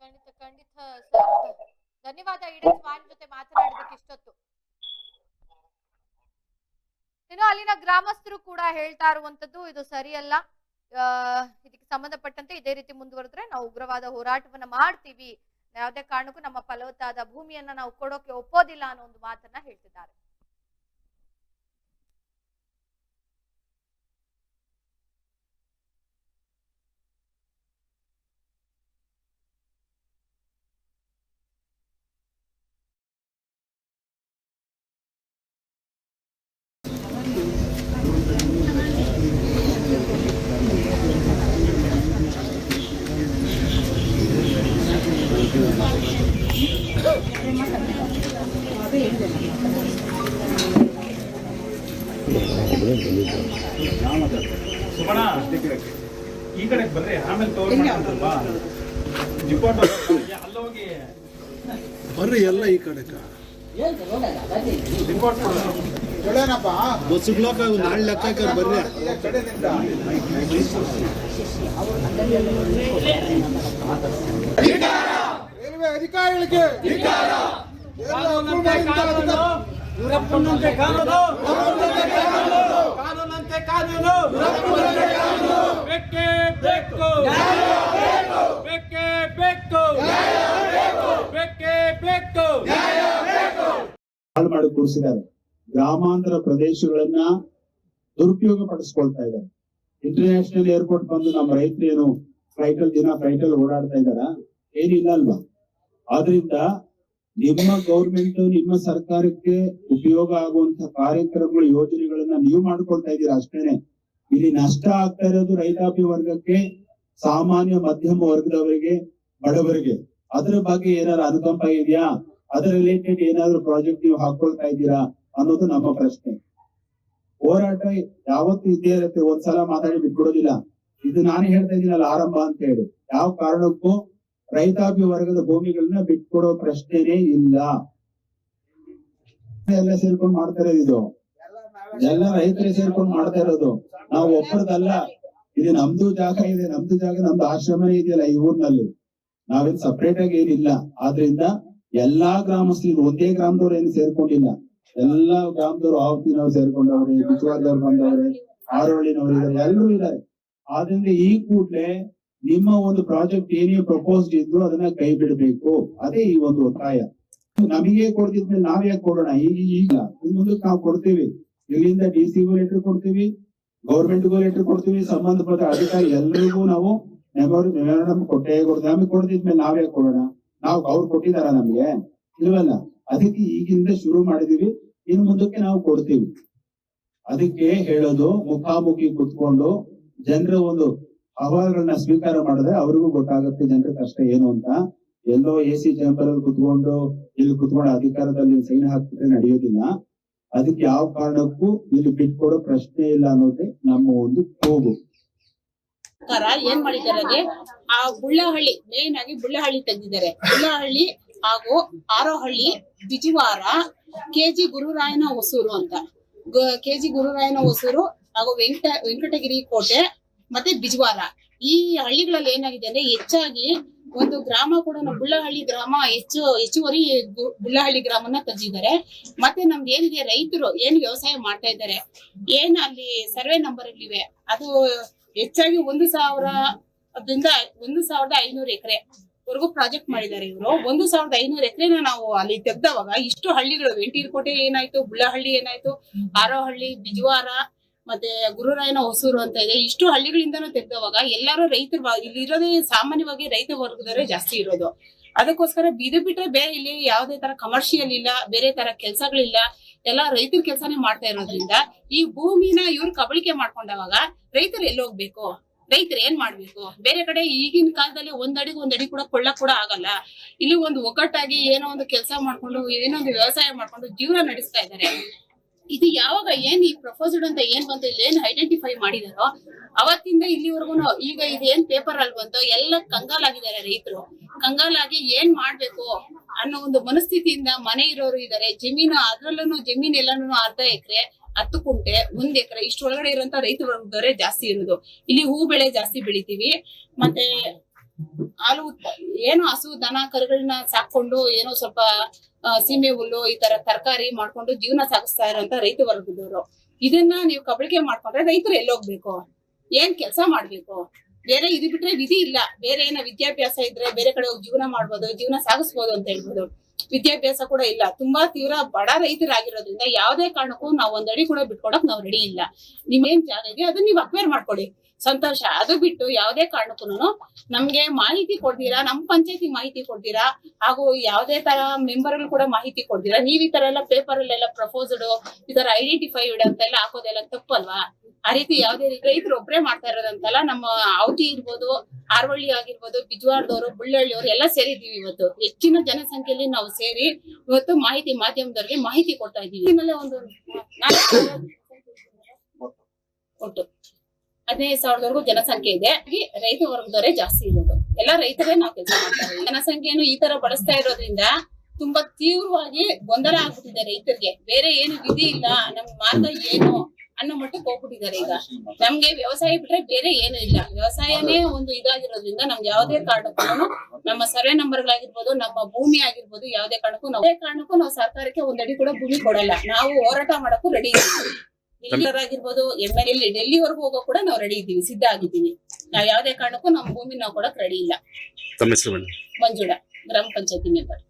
ಖಂಡಿತ ಖಂಡಿತ ಸರ್ ಧನ್ಯವಾದ ಇಡೀ ಸ್ವಾಮಿ ಜೊತೆ ಮಾತನಾಡಿದಕ್ಕೆ ಇಷ್ಟೊತ್ತು. ಇನ್ನು ಅಲ್ಲಿನ ಗ್ರಾಮಸ್ಥರು ಕೂಡ ಹೇಳ್ತಾ ಇರುವಂತದ್ದು ಇದು ಸರಿಯಲ್ಲ. ಇದಕ್ಕೆ ಸಂಬಂಧಪಟ್ಟಂತೆ ಇದೇ ರೀತಿ ಮುಂದುವರೆದ್ರೆ ನಾವು ಉಗ್ರವಾದ ಹೋರಾಟವನ್ನ ಮಾಡ್ತೀವಿ. ಯಾವುದೇ ಕಾರಣಕ್ಕೂ ನಮ್ಮ ಫಲವತ್ತಾದ ಭೂಮಿಯನ್ನ ನಾವು ಕೊಡೋಕೆ ಒಪ್ಪೋದಿಲ್ಲ ಅನ್ನೋ ಒಂದು ಮಾತನ್ನ ಹೇಳ್ತಿದ್ದಾರೆ. ಸುಮಣ ಈ ಕಡೆ ಬರ್ರಿ ಆಮೇಲೆ ಬರ್ರಿ ಎಲ್ಲ ಈ ಕಡೆಕ. ರಿಪೋರ್ಟ್ ನಾಳೆ ಲೆಕ್ಕ ಬರ್ರಿ. ಅಧಿಕಾರಿಗಳಿಗೆ ಕೇಂದ್ರ ಅಕ್ರಮದಿಂದ ಅಧಿಕಾರ- ಯೂರಪ್ಪನಂತೆ ಕಾನೂನು ಕಾನೂನಂತೆ ಕಾನೂನು ಬೇಕೇ ಬೇಕು ಬೇಕೇ ಬೇಕು ಬೇಕೇ ಬೇಕು ಹಾಳು ಮಾಡಿ ಕೂರಿಸಿದ್ದಾರೆ. ಗ್ರಾಮಾಂತರ ಪ್ರದೇಶಗಳನ್ನ ದುರುಪಯೋಗ ಪಡಿಸ್ಕೊಳ್ತಾ ಇದ್ದಾರೆ. ಇಂಟರ್ನ್ಯಾಷನಲ್ ಏರ್ಪೋರ್ಟ್ ಬಂದು ನಮ್ಮ ರೈತರು ಏನು ಫ್ಲೈಟ್ ಅಲ್ಲಿ ದಿನ ಫ್ಲೈಟ್ ಅಲ್ಲಿ ಓಡಾಡ್ತಾ ಇದಾರ ಏನಿಲ್ಲ ಅಲ್ವಾ? ಆದ್ರಿಂದ ನಿಮ್ಮ ಗೌರ್ಮೆಂಟ್ ನಿಮ್ಮ ಸರ್ಕಾರಕ್ಕೆ ಉಪಯೋಗ ಆಗುವಂತ ಕಾರ್ಯಕ್ರಮಗಳು, ಯೋಜನೆಗಳನ್ನ ನೀವು ಮಾಡ್ಕೊಳ್ತಾ ಇದ್ದೀರಾ ಅಷ್ಟೇನೆ. ಇಲ್ಲಿ ನಷ್ಟ ಆಗ್ತಾ ಇರೋದು ರೈತಾಪಿ ವರ್ಗಕ್ಕೆ, ಸಾಮಾನ್ಯ ಮಧ್ಯಮ ವರ್ಗದವರಿಗೆ, ಬಡವರಿಗೆ. ಅದರ ಬಗ್ಗೆ ಏನಾದ್ರು ಅನುಕಂಪ ಇದೆಯಾ? ಅದರ ರಿಲೇಟೆಡ್ ಏನಾದ್ರು ಪ್ರಾಜೆಕ್ಟ್ ನೀವು ಹಾಕೊಳ್ತಾ ಇದ್ದೀರಾ ಅನ್ನೋದು ನಮ್ಮ ಪ್ರಶ್ನೆ. ಹೋರಾಟ ಯಾವತ್ತೂ ಇದ್ದೇ ಇರುತ್ತೆ. ಒಂದ್ಸಲ ಮಾತಾಡಿ ಬಿಟ್ಕೊಡೋದಿಲ್ಲ ಇದು ನಾನು ಹೇಳ್ತಾ ಇದ್ದೀನಲ್ಲ ಆರಂಭ ಅಂತ ಹೇಳಿ. ಯಾವ ಕಾರಣಕ್ಕೂ ರೈತಾಪಿ ವರ್ಗದ ಭೂಮಿಗಳನ್ನ ಬಿಟ್ಕೊಡೋ ಪ್ರಶ್ನೆನೇ ಇಲ್ಲ. ಎಲ್ಲ ಸೇರ್ಕೊಂಡು ಮಾಡ್ತಾ ಇದು. ಎಲ್ಲ ರೈತರೇ ಸೇರ್ಕೊಂಡು ಮಾಡ್ತಾ ಇರೋದು. ನಾವು ಒಬ್ಬರದಲ್ಲ ಇದು ನಮ್ದು ಜಾಗ ಇದೆ, ನಮ್ದು ಜಾಗ, ನಮ್ದು ಆಶ್ರಮನೇ ಇದೆಯಲ್ಲ ಈ ಊರ್ನಲ್ಲಿ. ನಾವೇನ್ ಸಪ್ರೇಟ್ ಆಗಿ ಏನಿಲ್ಲ. ಆದ್ರಿಂದ ಎಲ್ಲಾ ಗ್ರಾಮಸ್ಥರು, ಒಂದೇ ಗ್ರಾಮದವ್ರು ಏನು ಸೇರ್ಕೊಂಡಿಲ್ಲ. ಎಲ್ಲಾ ಗ್ರಾಮದವ್ರು ಆವತ್ತಿನವ್ರು ಸೇರ್ಕೊಂಡವ್ರೆ ಬಿಚ್ಚವಾದವ್ರು ಬಂದವ್ರೆ ಆರೋಳಿನವ್ರು ಇದಾರೆ, ಎಲ್ಲರೂ ಇದಾರೆ. ಆದ್ರಿಂದ ಈ ಕೂಡ್ಲೆ ನಿಮ್ಮ ಒಂದು ಪ್ರಾಜೆಕ್ಟ್ ಏನೇ ಪ್ರಪೋಸ್ಡ್ ಇದ್ದು ಅದನ್ನ ಕೈ ಬಿಡಬೇಕು. ಅದೇ ಈ ಒಂದು ಒತ್ತಾಯ. ನಮಗೆ ಕೊಡ್ತಿದ್ಮೇಲೆ ನಾವ್ ಯಾಕೆ ಕೊಡೋಣ? ಈಗ ಈಗ ಮುಂದಕ್ಕೆ ನಾವು ಕೊಡ್ತೀವಿ. ಇಲ್ಲಿಂದ ಡಿ ಸಿ ಲೆಟರ್ ಕೊಡ್ತೀವಿ ಗೌರ್ಮೆಂಟ್ಗೂ ಲೆಟರ್ ಕೊಡ್ತೀವಿ, ಸಂಬಂಧಪಟ್ಟ ಅಧಿಕಾರಿ ಎಲ್ರಿಗೂ ನಾವು ಮೆಮೊರಿ ಕೊಟ್ಟೇ ಕೊಡ್ತೀವಿ. ನಮಗೆ ಕೊಡ್ತಿದ್ಮೇಲೆ ನಾವ್ ಯಾಕೆ ಕೊಡೋಣ? ನಾವು ಅವ್ರು ಕೊಟ್ಟಿದಾರ ನಮ್ಗೆ? ಇಲ್ವಲ್ಲ? ಅದಕ್ಕೆ ಈಗಿಂದ ಶುರು ಮಾಡಿದೀವಿ. ಇನ್ ಮುಂದಕ್ಕೆ ನಾವು ಕೊಡ್ತೀವಿ. ಅದಕ್ಕೆ ಹೇಳೋದು ಮುಖಾಮುಖಿ ಕುತ್ಕೊಂಡು ಜನರ ಒಂದು ಅಹವಾಲುಗಳನ್ನ ಸ್ವೀಕಾರ ಮಾಡಿದ್ರೆ ಅವ್ರಿಗೂ ಗೊತ್ತಾಗುತ್ತೆ ಜನರ ಕಷ್ಟ ಏನು ಅಂತ. ಎಲ್ಲೋ ಎ ಸಿ ಚೇಂಬರ್ ಅಲ್ಲಿ ಕುತ್ಕೊಂಡು ಇಲ್ಲಿ ಕುತ್ಕೊಂಡು ಅಧಿಕಾರದಲ್ಲಿ ಸೈನ್ ಹಾಕ್ಬಿಟ್ರೆ ನಡೆಯೋದಿಲ್ಲ. ಅದಕ್ಕೆ ಯಾವ ಕಾರಣಕ್ಕೂ ಇಲ್ಲಿ ಬಿಟ್ಕೊಡೋ ಪ್ರಶ್ನೆ ಇಲ್ಲ ಅನ್ನೋದೇ ನಮ್ಮ ಒಂದು ಕೂಗು ಏನ್ ಮಾಡಿದ್ದಾರೆ ಆ ಬುಳ್ಳಹಳ್ಳಿ ಮೇನ್ ಆಗಿ ಬುಳ್ಳಹಳ್ಳಿ ತೆಗೆದಿದ್ದಾರೆ. ಬುಳ್ಳಹಳ್ಳಿ ಹಾಗೂ ಆರೋಹಳ್ಳಿ, ಬಿಜವಾರ ಕೆಜಿ ಗುರುರಾಯನ ಹೊಸೂರು ಅಂತ. ಕೆಜಿ ಗುರುರಾಯನ ಹೊಸೂರು ಹಾಗೂ ವೆಂಕಟ, ವೆಂಕಟಗಿರಿ ಕೋಟೆ ಮತ್ತೆ ಬಿಜವಾರ. ಈ ಹಳ್ಳಿಗಳಲ್ಲಿ ಏನಾಗಿದೆ ಅಂದ್ರೆ ಹೆಚ್ಚಾಗಿ ಒಂದು ಗ್ರಾಮ ಕೂಡ ಬುಳ್ಳಹಳ್ಳಿ ಗ್ರಾಮ ಹೆಚ್ಚು, ಹೆಚ್ಚುವರಿ ಬುಳ್ಳಹಳ್ಳಿ ಗ್ರಾಮನ ತಜ್ಜಿದ್ದಾರೆ ಮತ್ತೆ ನಮ್ಗೆ ಏನಿದೆ, ರೈತರು ಏನ್ ವ್ಯವಸಾಯ ಮಾಡ್ತಾ ಇದ್ದಾರೆ, ಏನ್ ಅಲ್ಲಿ ಸರ್ವೆ ನಂಬರ್ ಇವೆ, ಅದು ಹೆಚ್ಚಾಗಿ ಒಂದು ಸಾವಿರ ಅದರಿಂದ ಒಂದು ಸಾವಿರದ ಐನೂರು ಎಕರೆ ವರೆಗೂ ಪ್ರಾಜೆಕ್ಟ್ ಮಾಡಿದ್ದಾರೆ ಇವರು. ಒಂದು ಸಾವಿರದ ಐನೂರು ಎಕರೆನ ನಾವು ಅಲ್ಲಿ ತೆಗ್ದವಾಗ ಇಷ್ಟು ಹಳ್ಳಿಗಳು, ವೆಂಟೀರ್ಕೋಟೆ ಏನಾಯ್ತು, ಬುಳ್ಳಹಳ್ಳಿ ಏನಾಯ್ತು ಆರೋಹಳ್ಳಿ ಬಿಜವಾರ ಮತ್ತೆ ಗುರುರಾಯನ ಹೊಸೂರು ಅಂತ ಇದೆ. ಇಷ್ಟು ಹಳ್ಳಿಗಳಿಂದನೂ ತೆಗೆದವಾಗ ಎಲ್ಲರೂ ರೈತರು ಇಲ್ಲಿ ಇರೋದೇ ಸಾಮಾನ್ಯವಾಗಿ ರೈತ ವರ್ಗದವರೇ ಜಾಸ್ತಿ ಇರೋದು. ಅದಕ್ಕೋಸ್ಕರ ಬೀದಿ ಬಿಟ್ಟರೆ ಬೇರೆ ಇಲ್ಲಿ ಯಾವುದೇ ತರ ಕಮರ್ಷಿಯಲ್ ಇಲ್ಲ, ಬೇರೆ ತರ ಕೆಲಸಗಳಿಲ್ಲ. ಎಲ್ಲ ರೈತರ ಕೆಲಸನೇ ಮಾಡ್ತಾ ಇರೋದ್ರಿಂದ ಈ ಭೂಮಿನ ಇವ್ರು ಕಬಳಿಕೆ ಮಾಡ್ಕೊಂಡವಾಗ ರೈತರು ಎಲ್ಲಿ ಹೋಗ್ಬೇಕು? ರೈತರು ಏನ್ ಮಾಡ್ಬೇಕು? ಬೇರೆ ಕಡೆ ಈಗಿನ ಕಾಲದಲ್ಲಿ ಒಂದಡಿ ಒಂದಡಿ ಕೂಡ ಕೊಳ್ಳಕ್ ಕೂಡ ಆಗಲ್ಲ. ಇಲ್ಲಿ ಒಂದು ಒಗ್ಗಟ್ಟಾಗಿ ಏನೋ ಒಂದು ಕೆಲಸ ಮಾಡ್ಕೊಂಡು, ಏನೋ ಒಂದು ವ್ಯವಸಾಯ ಮಾಡ್ಕೊಂಡು ಜೀವನ ನಡೆಸ್ತಾ ಇದ್ದಾರೆ. ಇದು ಯಾವಾಗ ಏನ್ ಈ ಪ್ರಪೋಸಲ್ ಅಂತ ಏನ್ ಬಂತು, ಇಲ್ಲಿ ಏನ್ ಐಡೆಂಟಿಫೈ ಮಾಡಿದಾರೋ, ಅವತ್ತಿಂದ ಇಲ್ಲಿವರೆಗೂ ಈಗ ಇದೇನ್ ಪೇಪರ್ ಅಲ್ಲಿ ಬಂತು, ಎಲ್ಲ ಕಂಗಾಲಾಗಿದ್ದಾರೆ ರೈತರು. ಕಂಗಾಲಾಗಿ ಏನ್ ಮಾಡ್ಬೇಕು ಅನ್ನೋ ಒಂದು ಮನಸ್ಥಿತಿಯಿಂದ ಮನೆ ಇರೋರು ಇದಾರೆ. ಜಮೀನು ಅದ್ರಲ್ಲೂ ಜಮೀನ್ ಎಲ್ಲಾನು ಅರ್ಧ ಎಕರೆ, ಹತ್ತು ಕುಂಟೆ, ಒಂದ್ ಎಕರೆ ಇಷ್ಟೊಳಗಡೆ ಇರುವಂತ ರೈತ ವರ್ಗದವರೇ ಜಾಸ್ತಿ ಇರೋದು ಇಲ್ಲಿ ಹೂ ಬೆಳೆ ಜಾಸ್ತಿ ಬೆಳಿತೀವಿ. ಮತ್ತೆ ಹಾಲು ಏನು ಹಸು, ದನ ಕರುಗಳನ್ನ ಸಾಕೊಂಡು ಏನೋ ಸ್ವಲ್ಪ ಸೀಮೆ ಹುಲ್ಲು ಈ ತರ ತರಕಾರಿ ಮಾಡ್ಕೊಂಡು ಜೀವನ ಸಾಗಿಸ್ತಾ ಇರುವಂತ ರೈತ ವರ್ಗದವರು. ಇದನ್ನ ನೀವು ಕಬಳಿಕೆ ಮಾಡ್ಕೊಂಡ್ರೆ ರೈತರು ಎಲ್ಲೋಗ್ಬೇಕು. ಏನ್ ಕೆಲಸ ಮಾಡ್ಬೇಕು? ಬೇರೆ ಇದು ಬಿಟ್ರೆ ವಿಧಿ ಇಲ್ಲ. ಬೇರೆ ಏನೋ ವಿದ್ಯಾಭ್ಯಾಸ ಇದ್ರೆ ಬೇರೆ ಕಡೆ ಹೋಗಿ ಜೀವನ ಮಾಡ್ಬೋದು, ಜೀವನ ಸಾಗಿಸ್ಬೋದು ಅಂತ ಹೇಳ್ಬೋದು. ವಿದ್ಯಾಭ್ಯಾಸ ಕೂಡ ಇಲ್ಲ. ತುಂಬಾ ತೀವ್ರ ಬಡ ರೈತರಾಗಿರೋದ್ರಿಂದ ಯಾವುದೇ ಕಾರಣಕ್ಕೂ ನಾವು ಒಂದಡಿ ಕೂಡ ಬಿಟ್ಕೊಡಕ್ ನಾವು ರೆಡಿ ಇಲ್ಲ. ನಿಮ್ಗೇನ್ ಜಾಗ ಇದೆ, ಅದನ್ನ ನೀವ್ ಅಕ್ವೇರ್ ಮಾಡ್ಕೊಡಿ ಸಂತೋಷ. ಅದು ಬಿಟ್ಟು ಯಾವುದೇ ಕಾರಣಕ್ಕೂ ನಮ್ಗೆ ಮಾಹಿತಿ ಕೊಡ್ತೀರಾ, ನಮ್ ಪಂಚಾಯತಿ ಮಾಹಿತಿ ಕೊಡ್ತೀರಾ, ಹಾಗೂ ಯಾವುದೇ ತರ ಮೆಂಬರ್ ಕೂಡ ಮಾಹಿತಿ ಕೊಡ್ತೀರಾ? ನೀವ್ ಈ ತರ ಎಲ್ಲ ಪೇಪರ್ ಅಲ್ಲೆಲ್ಲ ಪ್ರಪೋಸ್ಡ್ ಈ ತರ ಐಡೆಂಟಿಫೈಡ್ ಅಂತೆಲ್ಲ ಹಾಕೋದೆಲ್ಲ ತಪ್ಪಲ್ವಾ? ಆ ರೀತಿ ಯಾವ್ದೇ ರೀತಿ ರೈತರು ಒಬ್ಬರೇ ಮಾಡ್ತಾ ಇರೋದಂತಲ್ಲ, ನಮ್ಮ ಔಟಿ ಇರ್ಬೋದು, ಆರ್ವಳ್ಳಿ ಆಗಿರ್ಬೋದು, ಬಿಜ್ವಾರದವರು, ಬುಳ್ಳಳ್ಳಿಯವರು ಎಲ್ಲ ಸೇರಿದೀವಿ ಇವತ್ತು. ಹೆಚ್ಚಿನ ಜನಸಂಖ್ಯೆಯಲ್ಲಿ ನಾವು ಸೇರಿ ಇವತ್ತು ಮಾಹಿತಿ ಮಾಧ್ಯಮದವರಿಗೆ ಮಾಹಿತಿ ಕೊಡ್ತಾ ಇದೀವಿ ಒಂದು ಒಟ್ಟು. ಹದಿನೈದು ಸಾವಿರದವರೆಗೂ ಜನಸಂಖ್ಯೆ ಇದೆ. ರೈತ ವರ್ಗದವರೇ ಜಾಸ್ತಿ ಇರೋದು. ಎಲ್ಲ ರೈತರೇ ನಾವು ಕೆಲಸ ಮಾಡ್ತಾರೆ ಜನಸಂಖ್ಯೆಯನ್ನು ಈ ತರ ಬಳಸ್ತಾ ಇರೋದ್ರಿಂದ ತುಂಬಾ ತೀವ್ರವಾಗಿ ಗೊಂದಲ ಆಗ್ಬಿಟ್ಟಿದೆ ರೈತರಿಗೆ. ಬೇರೆ ಏನು ವಿಧಿ ಇಲ್ಲ. ನಮ್ ಮಾರ್ಗ ಏನು ಅನ್ನೋ ಮಟ್ಟಕ್ಕೆ ಹೋಗ್ಬಿಟ್ಟಿದ್ದಾರೆ ಈಗ. ನಮ್ಗೆ ವ್ಯವಸಾಯ ಬಿಟ್ರೆ ಬೇರೆ ಏನು ಇಲ್ಲ. ವ್ಯವಸಾಯನೇ ಒಂದು ಇದಾಗಿರೋದ್ರಿಂದ ನಮ್ಗೆ ಯಾವುದೇ ಕಾರಣಕ್ಕೂ ನಮ್ಮ ಸರ್ವೆ ನಂಬರ್ಗಳಾಗಿರ್ಬೋದು, ನಮ್ಮ ಭೂಮಿ ಆಗಿರ್ಬೋದು ಯಾವುದೇ ಕಾರಣಕ್ಕೂ ನಾವು ಕಾರಣಕ್ಕೂ ನಾವು ಸರ್ಕಾರಕ್ಕೆ ಒಂದಡಿ ಕೂಡ ಭೂಮಿ ಕೊಡಲ್ಲ. ನಾವು ಹೋರಾಟ ಮಾಡಕ್ಕೂ ರೆಡಿ ಆಗಿರ್ಬೋದು ಎಂ ಎಲ್ ಎಲ್ಲಿ ಡೆಲ್ಲಿವರೆಗೂ ಹೋಗೋ ಕೂಡ ನಾವು ರೆಡಿ ಇದ್ದೀವಿ ಸಿದ್ಧ ಆಗಿದ್ದೀವಿ. ನಾವು ಯಾವುದೇ ಕಾರಣಕ್ಕೂ ನಮ್ಮ ಭೂಮಿ ನಾವು ಕೊಡಕ್ ರೆಡಿ ಇಲ್ಲ. ತಮ್ಮ ಮಂಜುಳ ಗ್ರಾಮ ಪಂಚಾಯತಿ ಮೆಂಬರ್